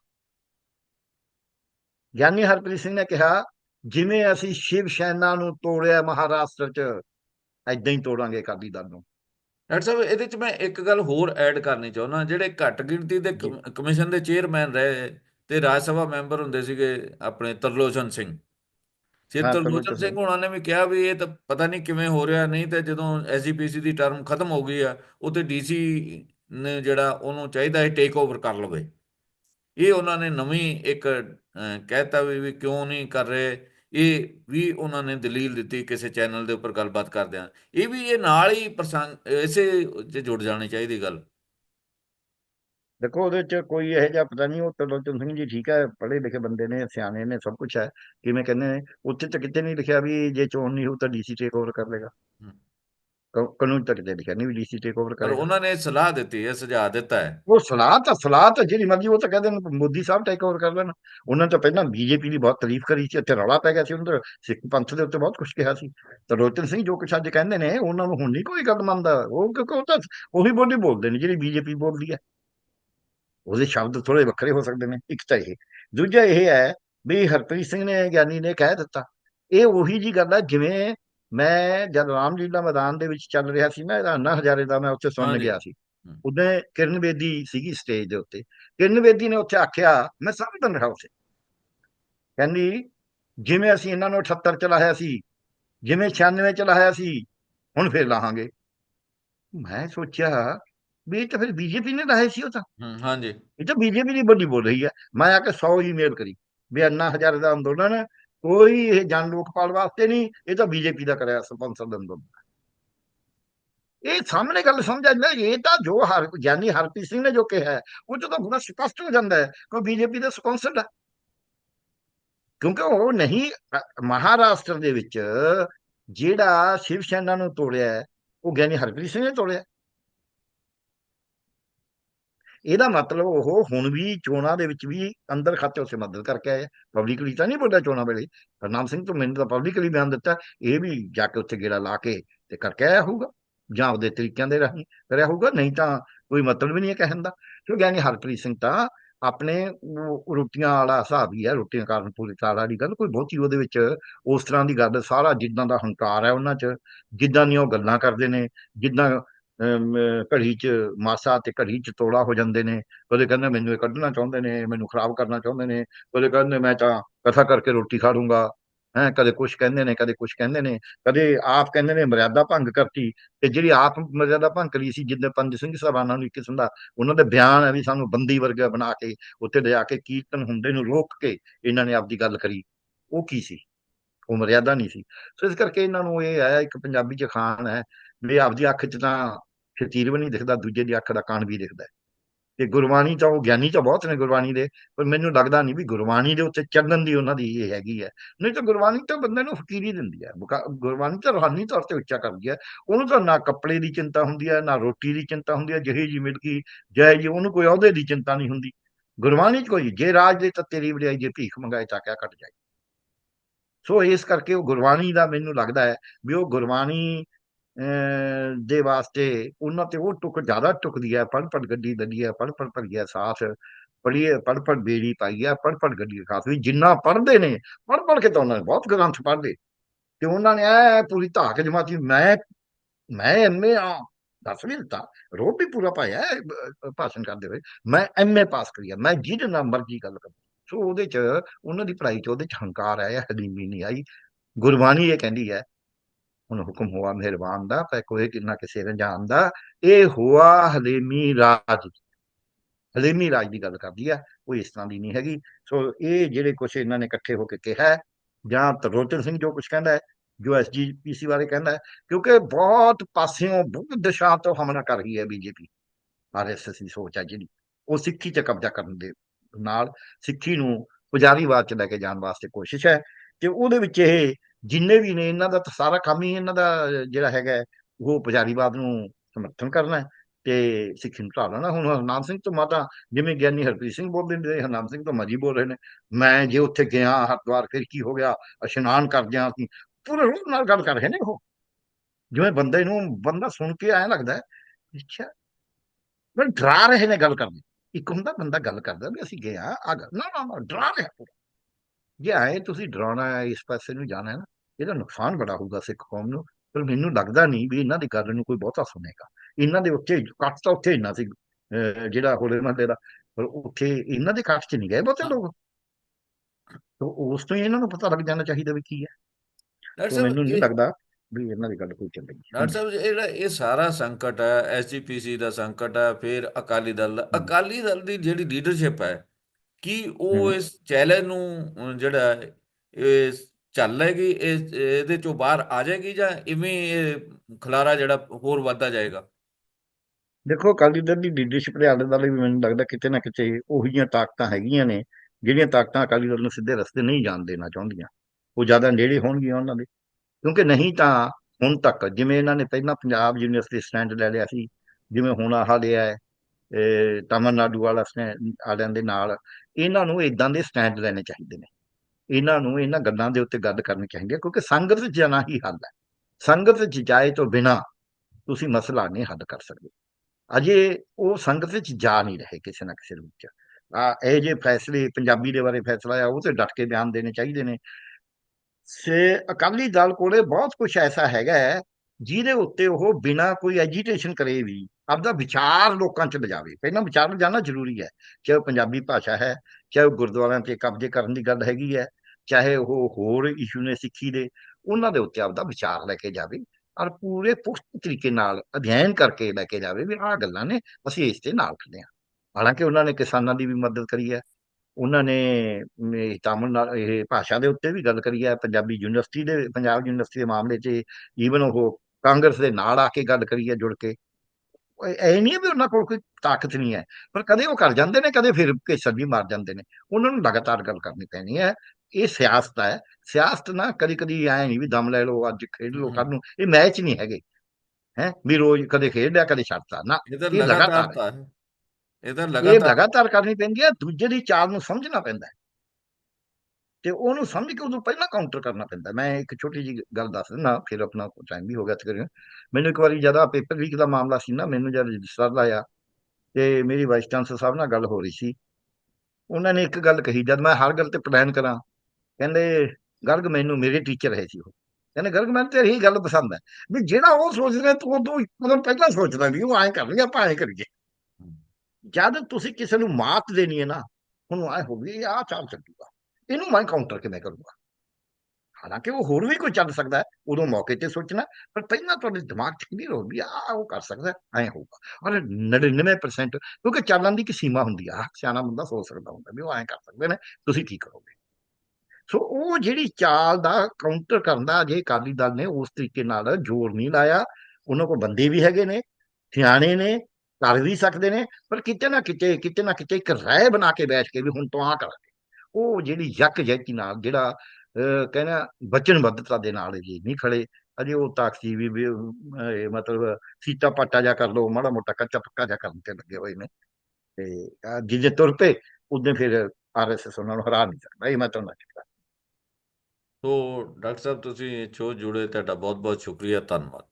ਗਿਆਨੀ ਹਰਪ੍ਰੀਤ ਸਿੰਘ ਨੇ ਕਿਹਾ, ਜਿਵੇਂ ਅਸੀਂ ਸ਼ਿਵ ਸੈਨਾ ਨੂੰ ਤੋੜਿਆ ਮਹਾਰਾਸ਼ਟਰ 'ਚ ਐਦਾਂ ਹੀ ਤੋੜਾਂਗੇ ਅਕਾਲੀ ਦਲ ਨੂੰ। ਡਾਕਟਰ ਸਾਹਿਬ ਇਹਦੇ ਚ ਮੈਂ ਇੱਕ ਗੱਲ ਹੋਰ ਐਡ ਕਰਨੀ ਚਾਹੁੰਦਾ ਜਿਹੜੇ ਘੱਟ ਗਿਣਤੀ ਦੇ ਜੀ। ਕਮ- ਕਮਿਸ਼ਨ ਦੇ ਚੇਅਰਮੈਨ ਰਹੇ ਤੇ ਰਾਜ ਸਭਾ ਮੈਂਬਰ ਹੁੰਦੇ ਸੀਗੇ ਆਪਣੇ ਤਰਲੋਚਨ ਸਿੰਘ। ਹਾਂ, ਤਰਲੋਚਨ ਸਿੰਘ ਉਹਨਾਂ ਨੇ ਵੀ ਕਿਹਾ ਵੀ ਇਹ ਤਾਂ ਪਤਾ ਨਹੀਂ ਕਿਵੇਂ ਹੋ ਰਿਹਾ ਨਹੀਂ ਤੇ ਜਦੋਂ ਐਸਜੀਪੀਸੀ ਦੀ ਟਰਮ ਖਤਮ ਹੋ ਗਈ ਆ ਉਹ ਤੇ ਡੀਸੀ ਨੇ ਜਿਹੜਾ ਉਹਨੂੰ ਚਾਹੀਦਾ ਹੈ ਟੇਕ ਓਵਰ ਕਰ ਲਵੇ। ਇਹ ਉਹਨਾਂ ਨੇ ਨਵੀਂ ਇੱਕ ਕਹਿਤਾ ਵੀ ਵੀ ਕਿਉਂ ਨਹੀਂ ਕਰ ਰਹੇ ਇਹ ਵੀ ਉਹਨਾਂ ਨੇ ਦਲੀਲ ਦਿੱਤੀ ਕਿਸੇ ਚੈਨਲ ਦੇ ਉੱਪਰ ਗੱਲਬਾਤ ਕਰਦਿਆਂ। ਇਹ ਵੀ ਇਹ ਨਾਲ ਹੀ ਪ੍ਰਸੰਗ ਇਸੇ ਚ ਜੁੜ ਜਾਣੀ ਚਾਹੀਦੀ ਗੱਲ। ਦੇਖੋ ਉਹਦੇ 'ਚ ਕੋਈ ਇਹੋ ਜਿਹਾ ਪਤਾ ਨਹੀਂ ਉਹ ਤਰਲੋਚਨ ਸਿੰਘ ਜੀ ਠੀਕ ਹੈ ਪੜ੍ਹੇ ਲਿਖੇ ਬੰਦੇ ਨੇ ਸਿਆਣੇ ਨੇ ਸਭ ਕੁਝ ਹੈ। ਕਿਵੇਂ ਕਹਿੰਦੇ ਨੇ ਉੱਥੇ ਤਾਂ ਕਿਤੇ ਨਹੀਂ ਲਿਖਿਆ ਵੀ ਜੇ ਚੋਣ ਨਹੀਂ ਹੋ ਤਾਂ ਡੀਸੀ ਟੇਕ ਓਵਰ ਕਰ ਲੇਗਾ ਕਾਨੂੰਨ ਤੱਕ ਤੇ ਲਿਖਿਆ ਨਹੀਂ ਵੀ ਡੀਸੀ ਟੇਕ ਓਵਰ ਪਰ ਕਰੇਗਾ ਉਹਨਾਂ ਨੇ ਸਲਾਹ ਦਿੱਤੀ ਹੈ ਸੁਝਾਅ ਦਿੱਤਾ ਹੈ। ਉਹ ਸਲਾਹ ਤਾਂ ਸਲਾਹ ਤਾਂ ਜਿਹੜੀ ਮਰਜ਼ੀ ਉਹ ਤਾਂ ਕਹਿੰਦੇ ਨੇ ਮੋਦੀ ਸਾਹਿਬ ਟੇਕ ਓਵਰ ਕਰ ਲੈਣ। ਉਹਨਾਂ ਨੇ ਤਾਂ ਪਹਿਲਾਂ ਬੀਜੇਪੀ ਦੀ ਬਹੁਤ ਤਾਰੀਫ ਕਰੀ ਸੀ ਇੱਥੇ ਰੌਲਾ ਪੈ ਗਿਆ ਸੀ ਉਹਨਾਂ ਦਾ ਸਿੱਖ ਪੰਥ ਦੇ ਉੱਤੇ ਬਹੁਤ ਕੁਝ ਕਿਹਾ ਸੀ। ਤਾਂ ਰੋਚਨ ਸਿੰਘ ਜੋ ਕੁਛ ਅੱਜ ਕਹਿੰਦੇ ਨੇ ਉਹਨਾਂ ਨੂੰ ਹੁਣ ਨਹੀਂ ਕੋਈ ਗੱਲ ਮੰਨਦਾ। ਉਹ ਕਿਉਂਕਿ ਉਹ ਤਾਂ ਉਹੀ ਬੋਲੀ ਬੋਲਦੇ ਨੇ ਜਿਹੜੀ ਬੀਜੇਪੀ ਬੋਲਦੀ ਹੈ। ਉਹਦੇ ਸ਼ਬਦ ਥੋੜੇ ਵੱਖਰੇ ਹੋ ਸਕਦੇ ਨੇ ਇੱਕ ਤਾਂ ਇਹ। ਦੂਜਾ ਇਹ ਹੈ ਵੀ ਹਰਪ੍ਰੀਤ ਸਿੰਘ ਨੇ ਗਿਆਨੀ ਨੇ ਕਹਿ ਦਿੱਤਾ। ਇਹ ਉਹੀ ਜੀ ਗੱਲ ਹੈ ਜਿਵੇਂ ਮੈਂ ਜਦ ਰਾਮਲੀਲਾ ਮੈਦਾਨ ਦੇ ਵਿੱਚ ਚੱਲ ਰਿਹਾ ਸੀ ਨਾ ਅੰਨਾ ਹਜ਼ਾਰੇ ਦਾ ਮੈਂ ਉੱਥੇ ਸੁਣਨ। ਗਿਆ ਸੀ। ਉਹਨੇ ਕਿਰਨ ਬੇਦੀ ਸੀਗੀ ਸਟੇਜ ਦੇ ਉੱਤੇ। ਕਿਰਨ ਬੇਦੀ ਨੇ ਉੱਥੇ ਆਖਿਆ ਮੈਂ ਸਮਝਦਾ ਰਿਹਾ ਉਸੇ ਕਹਿੰਦੀ ਜਿਵੇਂ ਅਸੀਂ ਇਹਨਾਂ ਨੂੰ 78 ਚਲਾਇਆ ਸੀ ਜਿਵੇਂ 96 ਚਲਾਇਆ ਸੀ ਹੁਣ ਫੇਰ ਲਾਹਾਂਗੇ। ਮੈਂ ਸੋਚਿਆ ਵੀ ਇਹ ਤਾਂ ਫਿਰ ਬੀਜੇਪੀ ਨੇ ਲਾਏ ਸੀ ਉਹ ਤਾਂ। ਹਾਂਜੀ। ਇਹ ਤਾਂ ਬੀਜੇਪੀ ਦੀ ਵੱਡੀ ਬੋਲ ਰਹੀ ਹੈ। ਮੈਂ ਆ ਕੇ 100 ਈਮੇਲ ਕਰੀ ਵੀ ਅੰਨਾ ਹਜ਼ਾਰੇ ਦਾ ਅੰਦੋਲਨ ਕੋਈ ਇਹ ਜਨ ਲੋਕਪਾਲ ਵਾਸਤੇ ਨਹੀਂ, ਇਹ ਤਾਂ ਬੀਜੇਪੀ ਦਾ ਕਰਿਆ ਸਪਾਂਸਰ ਦਾ ਅੰਦੋਲਨ ਇਹ ਸਾਹਮਣੇ ਗੱਲ ਸਮਝ ਆ ਜਾਂਦਾ, ਇਹ ਤਾਂ ਜੋ ਹਰ, ਗਿਆਨੀ ਹਰਪ੍ਰੀਤ ਸਿੰਘ ਨੇ ਜੋ ਕਿਹਾ, ਉਹ ਜਦੋਂ ਤਾਂ ਸਪਸ਼ਟ ਹੋ ਜਾਂਦਾ ਹੈ ਕਿ ਬੀਜੇਪੀ ਦਾ ਸਪਾਂਸਰ ਹੈ। ਕਿਉਂਕਿ ਉਹ ਨਹੀਂ ਮਹਾਰਾਸ਼ਟਰ ਦੇ ਵਿੱਚ ਜਿਹੜਾ ਸ਼ਿਵ ਸੈਨਾ ਨੂੰ ਤੋੜਿਆ ਉਹ ਗਿਆਨੀ ਹਰਪ੍ਰੀਤ ਸਿੰਘ ਨੇ ਤੋੜਿਆ। ਇਹਦਾ ਮਤਲਬ ਉਹ ਹੁਣ ਵੀ ਚੋਣਾਂ ਦੇ ਵਿੱਚ ਵੀ ਅੰਦਰ ਖਾਤੇ ਉਸੇ ਮਦਦ ਕਰਕੇ ਆਏ ਪਬਲਿਕਲੀ ਤਾਂ ਨਹੀਂ ਬੋਲਿਆ ਚੋਣਾਂ ਵੇਲੇ। ਹਰਨਾਮ ਸਿੰਘ ਤੋਂ ਮੈਨੂੰ ਤਾਂ ਪਬਲਿਕਲੀ ਬਿਆਨ ਦਿੱਤਾ, ਇਹ ਵੀ ਜਾ ਕੇ ਉੱਥੇ ਗੇੜਾ ਲਾ ਕੇ ਤੇ ਕਰਕੇ ਆਇਆ ਹੋਊਗਾ, ਜਾਂ ਆਪਦੇ ਤਰੀਕਿਆਂ ਦੇ ਰਾਹੀਂ ਕਰਿਆ ਹੋਊਗਾ, ਨਹੀਂ ਤਾਂ ਕੋਈ ਮਤਲਬ ਵੀ ਨਹੀਂ ਹੈ ਕਹਿਣ ਦਾ। ਕਿਉਂ ਗਿਆਨੀ ਹਰਪ੍ਰੀਤ ਸਿੰਘ ਤਾਂ ਆਪਣੇ ਰੋਟੀਆਂ ਵਾਲਾ ਹਿਸਾਬ ਹੀ ਹੈ, ਰੋਟੀਆਂ ਕਾਰਨ ਪੂਰੀ ਤਾਲ ਵਾਲੀ ਗੱਲ, ਕੋਈ ਬਹੁਤੀ ਉਹਦੇ ਵਿੱਚ ਉਸ ਤਰ੍ਹਾਂ ਦੀ ਗੱਲ, ਸਾਰਾ ਜਿੱਦਾਂ ਦਾ ਹੰਕਾਰ ਹੈ ਉਹਨਾਂ 'ਚ, ਜਿੱਦਾਂ ਦੀਆਂ ਉਹ ਗੱਲਾਂ ਕਰਦੇ ਨੇ, ਜਿੱਦਾਂ ਘੜੀ 'ਚ ਮਾਸਾ ਤੇ ਘੜੀ 'ਚ ਤੋੜਾ ਹੋ ਜਾਂਦੇ ਨੇ। ਕਦੇ ਕਹਿੰਦੇ ਮੈਨੂੰ ਇਹ ਕੱਢਣਾ ਚਾਹੁੰਦੇ ਨੇ, ਮੈਨੂੰ ਖਰਾਬ ਕਰਨਾ ਚਾਹੁੰਦੇ ਨੇ। ਕਦੇ ਕਹਿੰਦੇ ਮੈਂ ਤਾਂ ਕਥਾ ਕਰਕੇ ਰੋਟੀ ਖਾ ਲੂੰਗਾ। ਹੈ, ਕਦੇ ਕੁਛ ਕਹਿੰਦੇ ਨੇ, ਕਦੇ ਕੁਛ ਕਹਿੰਦੇ ਨੇ। ਕਦੇ ਆਪ ਕਹਿੰਦੇ ਨੇ ਮਰਿਆਦਾ ਭੰਗ ਕਰਤੀ। ਤੇ ਜਿਹੜੀ ਆਪ ਮਰਿਆਦਾ ਭੰਗ ਕਰੀ ਸੀ, ਜਿੱਦਾਂ ਪੰਜ ਸਿੰਘ ਸਾਹਿਬਾਨਾਂ ਨੂੰ ਇੱਕ ਕਿਸਮ ਦਾ, ਉਹਨਾਂ ਦੇ ਬਿਆਨ ਹੈ ਵੀ ਸਾਨੂੰ ਬੰਦੀ ਵਰਗਾ ਬਣਾ ਕੇ, ਉੱਥੇ ਲਿਜਾ ਕੇ ਕੀਰਤਨ ਹੁੰਦੇ ਨੂੰ ਰੋਕ ਕੇ ਇਹਨਾਂ ਨੇ ਆਪਦੀ ਗੱਲ ਕਰੀ। ਉਹ ਕੀ ਸੀ? ਉਹ ਮਰਿਆਦਾ ਨਹੀਂ ਸੀ। ਸੋ ਇਸ ਕਰਕੇ ਇਹਨਾਂ ਨੂੰ ਇਹ ਹੈ, ਇੱਕ ਪੰਜਾਬੀ ਚ ਖਾਨ ਹੈ, ਵੀ ਆਪਦੀ ਅੱਖ 'ਚ ਤਾਂ ਸ਼ਤੀਰ ਵੀ ਨਹੀਂ ਦਿਖਦਾ, ਦੂਜੇ ਦੀ ਅੱਖ ਦਾ ਕਾਣ ਵੀ ਦਿਖਦਾ ਤੇ ਗੁਰਬਾਣੀ ਤਾਂ ਉਹ ਗਿਆਨੀ ਤਾਂ ਬਹੁਤ ਨੇ ਗੁਰਬਾਣੀ ਦੇ, ਪਰ ਮੈਨੂੰ ਲੱਗਦਾ ਨਹੀਂ ਵੀ ਗੁਰਬਾਣੀ ਦੇ ਉੱਤੇ ਚੱਲਣ ਦੀ ਉਹਨਾਂ ਦੀ ਇਹ ਹੈਗੀ ਹੈ। ਨਹੀਂ ਤਾਂ ਗੁਰਬਾਣੀ ਤਾਂ ਬੰਦੇ ਨੂੰ ਫਕੀਰੀ ਦਿੰਦੀ ਹੈ। ਗੁਰਬਾਣੀ ਤਾਂ ਰੂਹਾਨੀ ਤੌਰ ਤੇ ਉੱਚਾ ਕਰਦੀ ਹੈ। ਉਹਨੂੰ ਤਾਂ ਨਾ ਕੱਪੜੇ ਦੀ ਚਿੰਤਾ ਹੁੰਦੀ ਹੈ, ਨਾ ਰੋਟੀ ਦੀ ਚਿੰਤਾ ਹੁੰਦੀ ਹੈ, ਜਿਹੀ ਜੀ ਮਿਲ ਗਈ ਜੈ ਜੀ, ਉਹਨੂੰ ਕੋਈ ਅਹੁਦੇ ਦੀ ਚਿੰਤਾ ਨਹੀਂ ਹੁੰਦੀ। ਗੁਰਬਾਣੀ 'ਚ ਕੋਈ, ਜੇ ਰਾਜ ਦੇ ਤਾਂ ਤੇਰੀ ਵਡਿਆਈ ਜੇ ਭੀਖ ਮੰਗਾਏ ਤਾਂ ਕਿਆ ਕੱਟ ਜਾਏ। ਸੋ ਇਸ ਕਰਕੇ ਉਹ ਗੁਰਬਾਣੀ ਦਾ ਮੈਨੂੰ ਲੱਗਦਾ ਹੈ ਵੀ ਉਹ ਗੁਰਬਾਣੀ ਦੇ ਵਾਸਤੇ ਉਹਨਾਂ ਤੇ ਉਹ ਟੁਕ ਜ਼ਿਆਦਾ ਟੁਕਦੀ ਹੈ ਪੜ ਪੜ ਗੱਡੀ ਲੱਗੀ ਹੈ ਪੜ ਪੜ ਭਰੀਆ ਸਾਥ ਪੜੀਏ ਪੜ ਪੜ ਬੇੜੀ ਪਾਈ ਹੈ ਪੜ ਪੜ ਗੱਡੀ ਖਾਸ ਵੀ ਜਿੰਨਾ ਪੜਦੇ ਨੇ ਪੜ ਪੜ ਕੇ ਤਾਂ ਉਹਨਾਂ ਨੇ ਬਹੁਤ ਗ੍ਰੰਥ ਪੜ੍ਹਦੇ। ਤੇ ਉਹਨਾਂ ਨੇ ਐ ਪੂਰੀ ਧਾਕ ਜਮਾਤੀ ਮੈਂ ਮੈਂ ਐਮਏ ਆ, ਦੱਸ ਵੀ ਦਿੱਤਾ ਰੋਬ ਵੀ ਪੂਰਾ ਪਾਇਆ ਭਾਸ਼ਣ ਕਰਦੇ ਹੋਏ, ਮੈਂ ਐਮਏ ਪਾਸ ਕਰੀਆ ਮੈਂ ਜਿਹਦੇ ਨਾਲ ਮਰਜ਼ੀ ਗੱਲ ਕਰਾਂ ਸੋ ਉਹਦੇ ਚ, ਉਹਨਾਂ ਦੀ ਪੜ੍ਹਾਈ ਚ ਉਹਦੇ ਚ ਹੰਕਾਰ ਆਇਆ ਹਲੀਮੀ ਨਹੀਂ ਆਈ। ਗੁਰਬਾਣੀ ਇਹ ਕਹਿੰਦੀ ਹੈ ਹੁਣ ਹੁਕਮ ਹੋਆ ਮਿਹਰਬਾਨ ਦਾ ਪੈ ਕੋਈ ਕਿੰਨਾ ਕਿਸੇ ਰੰਜਾਨ ਦਾ ਇਹ ਹੋਆ ਹਲੀਮੀ ਰਾਜ ਹਲੀਮੀ ਰਾਜ ਦੀ ਗੱਲ ਕਰਦੀ ਆ ਕੋਈ ਇਸ ਤਰ੍ਹਾਂ ਦੀ ਨਹੀਂ ਹੈਗੀ। ਸੋ ਇਹ ਜਿਹੜੇ ਕੁਛ ਇਹਨਾਂ ਨੇ ਇਕੱਠੇ ਹੋ ਕੇ ਕਿਹਾ ਜਾਂ ਤਰੋਚਨ ਸਿੰਘ ਜੋ ਕੁਛ ਕਹਿੰਦਾ ਹੈ, ਜੋ ਐਸਜੀਪੀਸੀ ਬਾਰੇ ਕਹਿੰਦਾ ਕਿਉਂਕਿ ਬਹੁਤ ਪਾਸਿਓਂ ਬਹੁਤ ਦਿਸ਼ਾ ਤੋਂ ਹਮਲਾ ਕਰ ਰਹੀ ਹੈ ਬੀਜੇਪੀ ਆਰਐਸਐਸ ਦੀ ਸੋਚ ਹੈ ਜਿਹੜੀ, ਉਹ ਸਿੱਖੀ ਤੇ ਕਬਜ਼ਾ ਕਰਨ ਦੇ ਨਾਲ ਸਿੱਖੀ ਨੂੰ ਪੁਜਾਰੀਵਾਦ ਚ ਲੈ ਕੇ ਜਾਣ ਵਾਸਤੇ ਕੋਸ਼ਿਸ਼ ਹੈ। ਤੇ ਉਹਦੇ ਵਿੱਚ ਇਹ ਜਿੰਨੇ ਵੀ ਨੇ, ਇਹਨਾਂ ਦਾ ਤਾਂ ਸਾਰਾ ਕੰਮ ਹੀ ਇਹਨਾਂ ਦਾ, ਜਿਹੜਾ ਹੈਗਾ ਉਹ ਪੁਜਾਰੀਵਾਦ ਨੂੰ ਸਮਰਥਨ ਕਰਨਾ ਤੇ ਸਿੱਖੀ ਨੂੰ ਢਾਲ ਲੈਣਾ ਹੁਣ ਹਰਨਾਮ ਸਿੰਘ ਤੋਂ ਮਾਤਾ ਜਿਵੇਂ ਗਿਆਨੀ ਹਰਪ੍ਰੀਤ ਸਿੰਘ ਬੋਲਦੇ ਨੇ, ਹਰਨਾਮ ਸਿੰਘ ਤੋਂ ਮਜੀ ਬੋਲ ਰਹੇ ਨੇ, ਮੈਂ ਜੇ ਉੱਥੇ ਗਿਆ, ਹਰਿਦੁਆਰ ਫਿਰ ਕੀ ਹੋ ਗਿਆ, ਇਸ਼ਨਾਨ ਕਰਦਿਆਂ ਅਸੀਂ, ਪੂਰੇ ਰੂਪ ਨਾਲ ਗੱਲ ਕਰ ਰਹੇ ਨੇ ਉਹ। ਜਿਵੇਂ ਬੰਦੇ ਨੂੰ, ਬੰਦਾ ਸੁਣ ਕੇ ਐਂ ਲੱਗਦਾ ਅੱਛਾ ਮੈਂ ਡਰਾ ਰਹੇ ਨੇ ਗੱਲ ਕਰਨ। ਇੱਕ ਹੁੰਦਾ ਬੰਦਾ ਗੱਲ ਕਰਦਾ ਵੀ ਅਸੀਂ ਗਏ ਆ ਆ ਨਾ ਨਾ ਨਾ, ਡਰਾ ਰਿਹਾ ਪੂਰਾ। ਜੇ ਆਏ ਤੁਸੀਂ ਡਰਾਉਣਾ ਹੈ ਇਸ ਪਾਸੇ ਨੂੰ ਜਾਣਾ ਹੈ ਨਾ ਇਹਦਾ ਨੁਕਸਾਨ ਬੜਾ ਹੋਊਗਾ ਸਿੱਖ ਕੌਮ ਨੂੰ ਪਰ ਮੈਨੂੰ ਲੱਗਦਾ ਨਹੀਂ ਵੀ ਇਹਨਾਂ ਦੀ ਗੱਲ ਨੂੰ ਕੋਈ ਬਹੁਤਾ ਸੁਣੇਗਾ। ਇਹਨਾਂ ਦੇ ਉੱਤੇ ਕੱਟ ਤਾਂ ਉੱਥੇ ਇੰਨਾ ਸੀ ਜਿਹੜਾ ਹੋਲੇ ਮਹੱਲੇ ਦਾ ਪਰ ਉੱਥੇ ਇਹਨਾਂ ਦੇ ਕੱਟ 'ਚ ਨਹੀਂ ਗਏ ਬਹੁਤੇ ਲੋਕ। ਤਾਂ ਉਸ ਤੋਂ ਇਹਨਾਂ ਨੂੰ ਪਤਾ ਲੱਗ ਜਾਣਾ ਚਾਹੀਦਾ ਵੀ ਕੀ ਹੈ। ਮੈਨੂੰ ਨਹੀਂ ਲੱਗਦਾ ਵੀ ਇਹਨਾਂ ਦੀ ਗੱਲ ਕੋਈ ਚੱਲੇਗੀ ਡਾਕਟਰ ਸਾਹਿਬ ਇਹ ਜਿਹੜਾ ਇਹ ਸਾਰਾ ਸੰਕਟ ਹੈ ਐਸਜੀਪੀਸੀ ਦਾ ਸੰਕਟ ਹੈ ਫਿਰ ਅਕਾਲੀ ਦਲ। ਅਕਾਲੀ ਦਲ ਦੀ ਜਿਹੜੀ ਲੀਡਰਸ਼ਿਪ ਹੈ ਕੀ ਉਹ। ਇਸ ਚੈਲੰਜ ਨੂੰ ਜਿਹੜਾ ਇਹ ਚੱਲ ਲਏਗੀ ਇਹ ਇਹਦੇ ਚੋਂ ਬਾਹਰ ਆ ਜਾਏਗੀ ਜਾਂ ਇਵੇਂ ਇਹ ਖਲਾਰਾ ਜਿਹੜਾ ਹੋਰ ਵੱਧਦਾ ਜਾਏਗਾ? ਦੇਖੋ ਅਕਾਲੀ ਦਲ ਦੀ ਲੀਡਰਸ਼ਿਪ ਦੇ ਆਲੇ ਦੁਆਲੇ ਵੀ ਮੈਨੂੰ ਲੱਗਦਾ ਕਿਤੇ ਨਾ ਕਿਤੇ ਉਹੀ ਤਾਕਤਾਂ ਹੈਗੀਆਂ ਨੇ ਜਿਹੜੀਆਂ ਤਾਕਤਾਂ ਅਕਾਲੀ ਦਲ ਨੂੰ ਸਿੱਧੇ ਰਸਤੇ ਨਹੀਂ ਜਾਣ ਦੇਣਾ ਚਾਹੁੰਦੀਆਂ। ਉਹ ਜ਼ਿਆਦਾ ਨੇੜੇ ਹੋਣਗੀਆਂ ਉਹਨਾਂ ਦੇ। ਕਿਉਂਕਿ ਨਹੀਂ ਤਾਂ ਹੁਣ ਤੱਕ ਜਿਵੇਂ ਇਹਨਾਂ ਨੇ ਪਹਿਲਾਂ ਪੰਜਾਬ ਯੂਨੀਵਰਸਿਟੀ ਸਟੈਂਡ ਲੈ ਲਿਆ ਸੀ ਜਿਵੇਂ ਹੁਣ ਆਹ ਲਿਆ ਹੈ ਇਹ ਤਾਮਿਲਨਾਡੂ ਵਾਲਾ ਸਟੈਂਡ ਵਾਲਿਆਂ ਦੇ ਨਾਲ ਇਹਨਾਂ ਨੂੰ ਇਦਾਂ ਦੇ ਸਟੈਂਡ ਲੈਣੇ ਚਾਹੀਦੇ ਨੇ। ਇਹਨਾਂ ਨੂੰ ਇਹਨਾਂ ਗੱਲਾਂ ਦੇ ਉੱਤੇ ਗੱਲ ਕਰਨੀ ਚਾਹੀਦੀ ਹੈ, ਕਿਉਂਕਿ ਸੰਗਤ 'ਚ ਜਾਣਾ ਹੀ ਹੱਲ ਹੈ। ਸੰਗਤ 'ਚ ਜਾਏ ਤੋਂ ਬਿਨਾ ਤੁਸੀਂ ਮਸਲਾ ਨਹੀਂ ਹੱਲ ਕਰ ਸਕਦੇ। ਅਜੇ ਉਹ ਸੰਗਤ ਵਿੱਚ ਜਾ ਨਹੀਂ ਰਹੇ ਕਿਸੇ ਨਾ ਕਿਸੇ ਰੂਪ ਚ। ਆ, ਇਹ ਜੇ ਫੈਸਲੇ, ਪੰਜਾਬੀ ਦੇ ਬਾਰੇ ਫੈਸਲਾ ਆ ਉਹ ਤੇ ਡਟ ਕੇ ਬਿਆਨ ਦੇਣੇ ਚਾਹੀਦੇ ਨੇ। ਸੇ ਅਕਾਲੀ ਦਲ ਕੋਲੇ ਬਹੁਤ ਕੁਝ ਐਸਾ ਹੈਗਾ ਹੈ ਜਿਹਦੇ ਉੱਤੇ ਉਹ ਬਿਨਾਂ ਕੋਈ ਐਜੀਟੇਸ਼ਨ ਕਰੇ ਵੀ ਆਪਦਾ ਵਿਚਾਰ ਲੋਕਾਂ ਚ ਲਿਜਾਵੇ। ਪਹਿਲਾਂ ਵਿਚਾਰ ਲਿਜਾਣਾ ਜ਼ਰੂਰੀ ਹੈ। ਚਾਹੇ ਉਹ ਪੰਜਾਬੀ ਭਾਸ਼ਾ ਹੈ ਚਾਹੇ ਉਹ ਗੁਰਦੁਆਰਿਆਂ ਤੇ ਕਬਜ਼ੇ ਕਰਨ ਦੀ ਗੱਲ ਹੈਗੀ ਹੈ ਚਾਹੇ ਉਹ ਹੋਰ ਇਸ਼ੂ ਨੇ ਸਿੱਖੀ ਦੇ ਉਹਨਾਂ ਦੇ ਉੱਤੇ ਆਪਦਾ ਵਿਚਾਰ ਲੈ ਕੇ ਜਾਵੇ ਔਰ ਪੂਰੇ ਪੁਖਤ ਤਰੀਕੇ ਨਾਲ ਅਧਿਐਨ ਕਰਕੇ ਲੈ ਕੇ ਜਾਵੇ ਵੀ ਆਹ ਗੱਲਾਂ ਨੇ ਅਸੀਂ ਇਸ 'ਤੇ ਨਾਲ ਖੜੇ ਹਾਂ। ਹਾਲਾਂਕਿ ਉਹਨਾਂ ਨੇ ਕਿਸਾਨਾਂ ਦੀ ਵੀ ਮਦਦ ਕਰੀ ਹੈ। ਉਹਨਾਂ ਨੇ ਮ, ਇਹ ਇਹ ਭਾਸ਼ਾ ਦੇ ਉੱਤੇ ਵੀ ਗੱਲ ਕਰੀ ਹੈ। ਪੰਜਾਬੀ ਯੂਨੀਵਰਸਿਟੀ ਦੇ ਪੰਜਾਬ ਯੂਨੀਵਰਸਿਟੀ ਦੇ ਮਾਮਲੇ 'ਚ ਈਵਨ ਉਹ ਕਾਂਗਰਸ ਦੇ ਨਾਲ ਆ ਕੇ ਗੱਲ ਕਰੀ ਹੈ ਜੁੜ ਕੇ। ਇਹ ਨਹੀਂ ਹੈ ਵੀ ਉਹਨਾਂ ਕੋਲ ਕੋਈ ਤਾਕਤ ਨਹੀਂ ਹੈ ਪਰ ਕਦੇ ਉਹ ਕਰ ਜਾਂਦੇ ਨੇ ਕਦੇ ਫਿਰ ਘੇਸਰ ਵੀ ਮਾਰ ਜਾਂਦੇ ਨੇ। ਉਹਨਾਂ ਨੂੰ ਲਗਾਤਾਰ ਗੱਲ ਕਰਨੀ ਪੈਣੀ ਹੈ। ਇਹ ਸਿਆਸਤ ਹੈ। ਸਿਆਸਤ ਨਾ ਕਦੀ ਕਦੀ ਐ ਨਹੀਂ ਵੀ ਦਮ ਲੈ ਲਓ ਅੱਜ ਖੇਡ ਲਓ ਕੱਲ ਨੂੰ। ਇਹ ਮੈਚ ਨਹੀਂ ਹੈਗੇ। ਹੈ? ਵੀ ਰੋਜ਼ ਕਦੇ ਖੇਡ ਲਿਆ ਕਦੇ ਛੱਡਤਾ। ਨਾ ਇਹ ਲਗਾਤਾਰ ਇਹ ਤਾਂ ਲਗਾਤਾਰ ਕਰਨੀ ਪੈਂਦੀ ਹੈ। ਦੂਜੇ ਦੀ ਚਾਲ ਨੂੰ ਸਮਝਣਾ ਪੈਂਦਾ ਹੈ। ਤੇ ਉਹਨੂੰ ਸਮਝ ਕੇ ਉਦੋਂ ਪਹਿਲਾਂ ਕਾਊਂਟਰ ਕਰਨਾ ਪੈਂਦਾ। ਮੈਂ ਇੱਕ ਛੋਟੀ ਜਿਹੀ ਗੱਲ ਦੱਸ ਦਿੰਦਾ ਫਿਰ ਆਪਣਾ ਟਾਈਮ ਵੀ ਹੋ ਗਿਆ ਤਕਰੀਬਨ। ਮੈਨੂੰ ਇੱਕ ਵਾਰੀ ਜ਼ਿਆਦਾ ਪੇਪਰ ਲੀਕ ਦਾ ਮਾਮਲਾ ਸੀ ਨਾ ਮੈਨੂੰ ਜਦ ਰਜਿਸਟਰ ਲਾਇਆ ਤੇ ਮੇਰੀ ਵਾਈਸ ਚਾਂਸਲਰ ਸਾਹਿਬ ਨਾਲ ਗੱਲ ਹੋ ਰਹੀ ਸੀ। ਉਹਨਾਂ ਨੇ ਇੱਕ ਗੱਲ ਕਹੀ ਜਦ ਮੈਂ ਹਰ ਗੱਲ ਤੇ ਪਲਾਨ ਕਰਾਂ ਕਹਿੰਦੇ ਗਰਗ ਮੈਨੂੰ ਮੇਰੇ ਟੀਚਰ ਹੈ ਸੀ ਉਹ। ਕਹਿੰਦੇ ਗਰਗ ਮੈਨੂੰ ਤੇਰੀ ਹੀ ਗੱਲ ਪਸੰਦ ਹੈ। ਵੀ ਜਿਹੜਾ ਉਹ ਸੋਚ ਰਿਹਾ ਤੂੰ ਉਦੋਂ ਮਤਲਬ ਪਹਿਲਾਂ ਸੋਚਦਾ ਵੀ ਉਹ ਐਂ ਕਰ ਲਿਆ ਆਪਾਂ ਐਂ ਕਰੀਏ। ਜਦ ਤੁਸੀਂ ਕਿਸੇ ਨੂੰ ਮਾਤ ਦੇਣੀ ਹੈ ਨਾ ਉਹਨੂੰ ਐ ਹੋ ਗਈ ਆ ਚੱਲ ਚੱਲੂਗਾ। ਇਹਨੂੰ ਮੈਂ ਕਾਊਂਟਰ ਕਿਵੇਂ ਕਰੂੰਗਾ? ਹਾਲਾਂਕਿ ਉਹ ਹੋਰ ਵੀ ਕੋਈ ਚੱਲ ਸਕਦਾ ਉਦੋਂ ਮੌਕੇ ਤੇ ਸੋਚਣਾ, ਪਰ ਪਹਿਲਾਂ ਤੁਹਾਡੇ ਦਿਮਾਗ 'ਚ ਕਲੀਅਰ ਹੋ ਵੀ ਆ ਉਹ ਕਰ ਸਕਦਾ ਐ ਹੋਊਗਾ। ਔਰ 99% ਕਿਉਂਕਿ ਚੱਲਣ ਦੀ ਇੱਕ ਸੀਮਾ ਹੁੰਦੀ ਆ ਸਿਆਣਾ ਬੰਦਾ ਸੋਚ ਸਕਦਾ ਹੁੰਦਾ ਵੀ ਉਹ ਐ ਕਰ ਸਕਦੇ ਨੇ, ਤੁਸੀਂ ਕੀ ਕਰੋਗੇ? ਸੋ ਉਹ ਜਿਹੜੀ ਚਾਲ ਦਾ ਕਾਊਂਟਰ ਕਰਨ ਦਾ ਅਜੇ ਅਕਾਲੀ ਦਲ ਨੇ ਉਸ ਤਰੀਕੇ ਨਾਲ ਜ਼ੋਰ ਨਹੀਂ ਲਾਇਆ, ਉਹਨਾਂ ਕੋਲ ਬੰਦੇ ਵੀ ਹੈਗੇ ਨੇ, ਸਿਆਣੇ ਨੇ, ਕਰ ਵੀ ਸਕਦੇ ਨੇ, ਪਰ ਕਿਤੇ ਨਾ ਕਿਤੇ ਕਿਤੇ ਨਾ ਕਿਤੇ ਇੱਕ ਰਾਏ ਬਣਾ ਕੇ ਬੈਠ ਕੇ ਵੀ ਹੁਣ ਤੋਂ ਆ ਕਰਾਂਗੇ। ਉਹ ਜਿਹੜੀ ਯਕ ਜੈਤੀ ਨਾਲ ਜਿਹੜਾ ਅਹ, ਕਹਿੰਦਾ ਵਚਨਬੱਧਤਾ ਦੇ ਨਾਲ ਜੀ ਨਹੀਂ ਖੜੇ ਅਜੇ ਉਹ ਤਾਕਤੀ ਵੀ ਮਤਲਬ ਸੀਤਾ ਪਾਟਾ ਜਾ ਕਰ ਲੋ ਮਾੜਾ ਮੋਟਾ ਕੱਚਾ ਪੱਕਾ ਜਾ ਕਰਨ ਤੇ ਲੱਗੇ ਹੋਏ ਨੇ। ਤੇ ਅਹ, ਜਿੱਦੇ ਤੁਰ ਪਏ ਉਦੋਂ ਫਿਰ ਆਰਐਸਐਸ ਉਹਨਾਂ ਨੂੰ ਹਰਾ ਨਹੀਂ ਸਕਦਾ ਇਹ ਮੈਂ ਤੁਹਾਨੂੰ ਕਹਿੰਦਾ ਸੋ ਡਾਕਟਰ ਸਾਹਿਬ ਤੁਸੀਂ ਸ਼ੋਅ ਜੁੜੇ ਤੁਹਾਡਾ ਬਹੁਤ ਬਹੁਤ ਸ਼ੁਕਰੀਆ ਧੰਨਵਾਦ।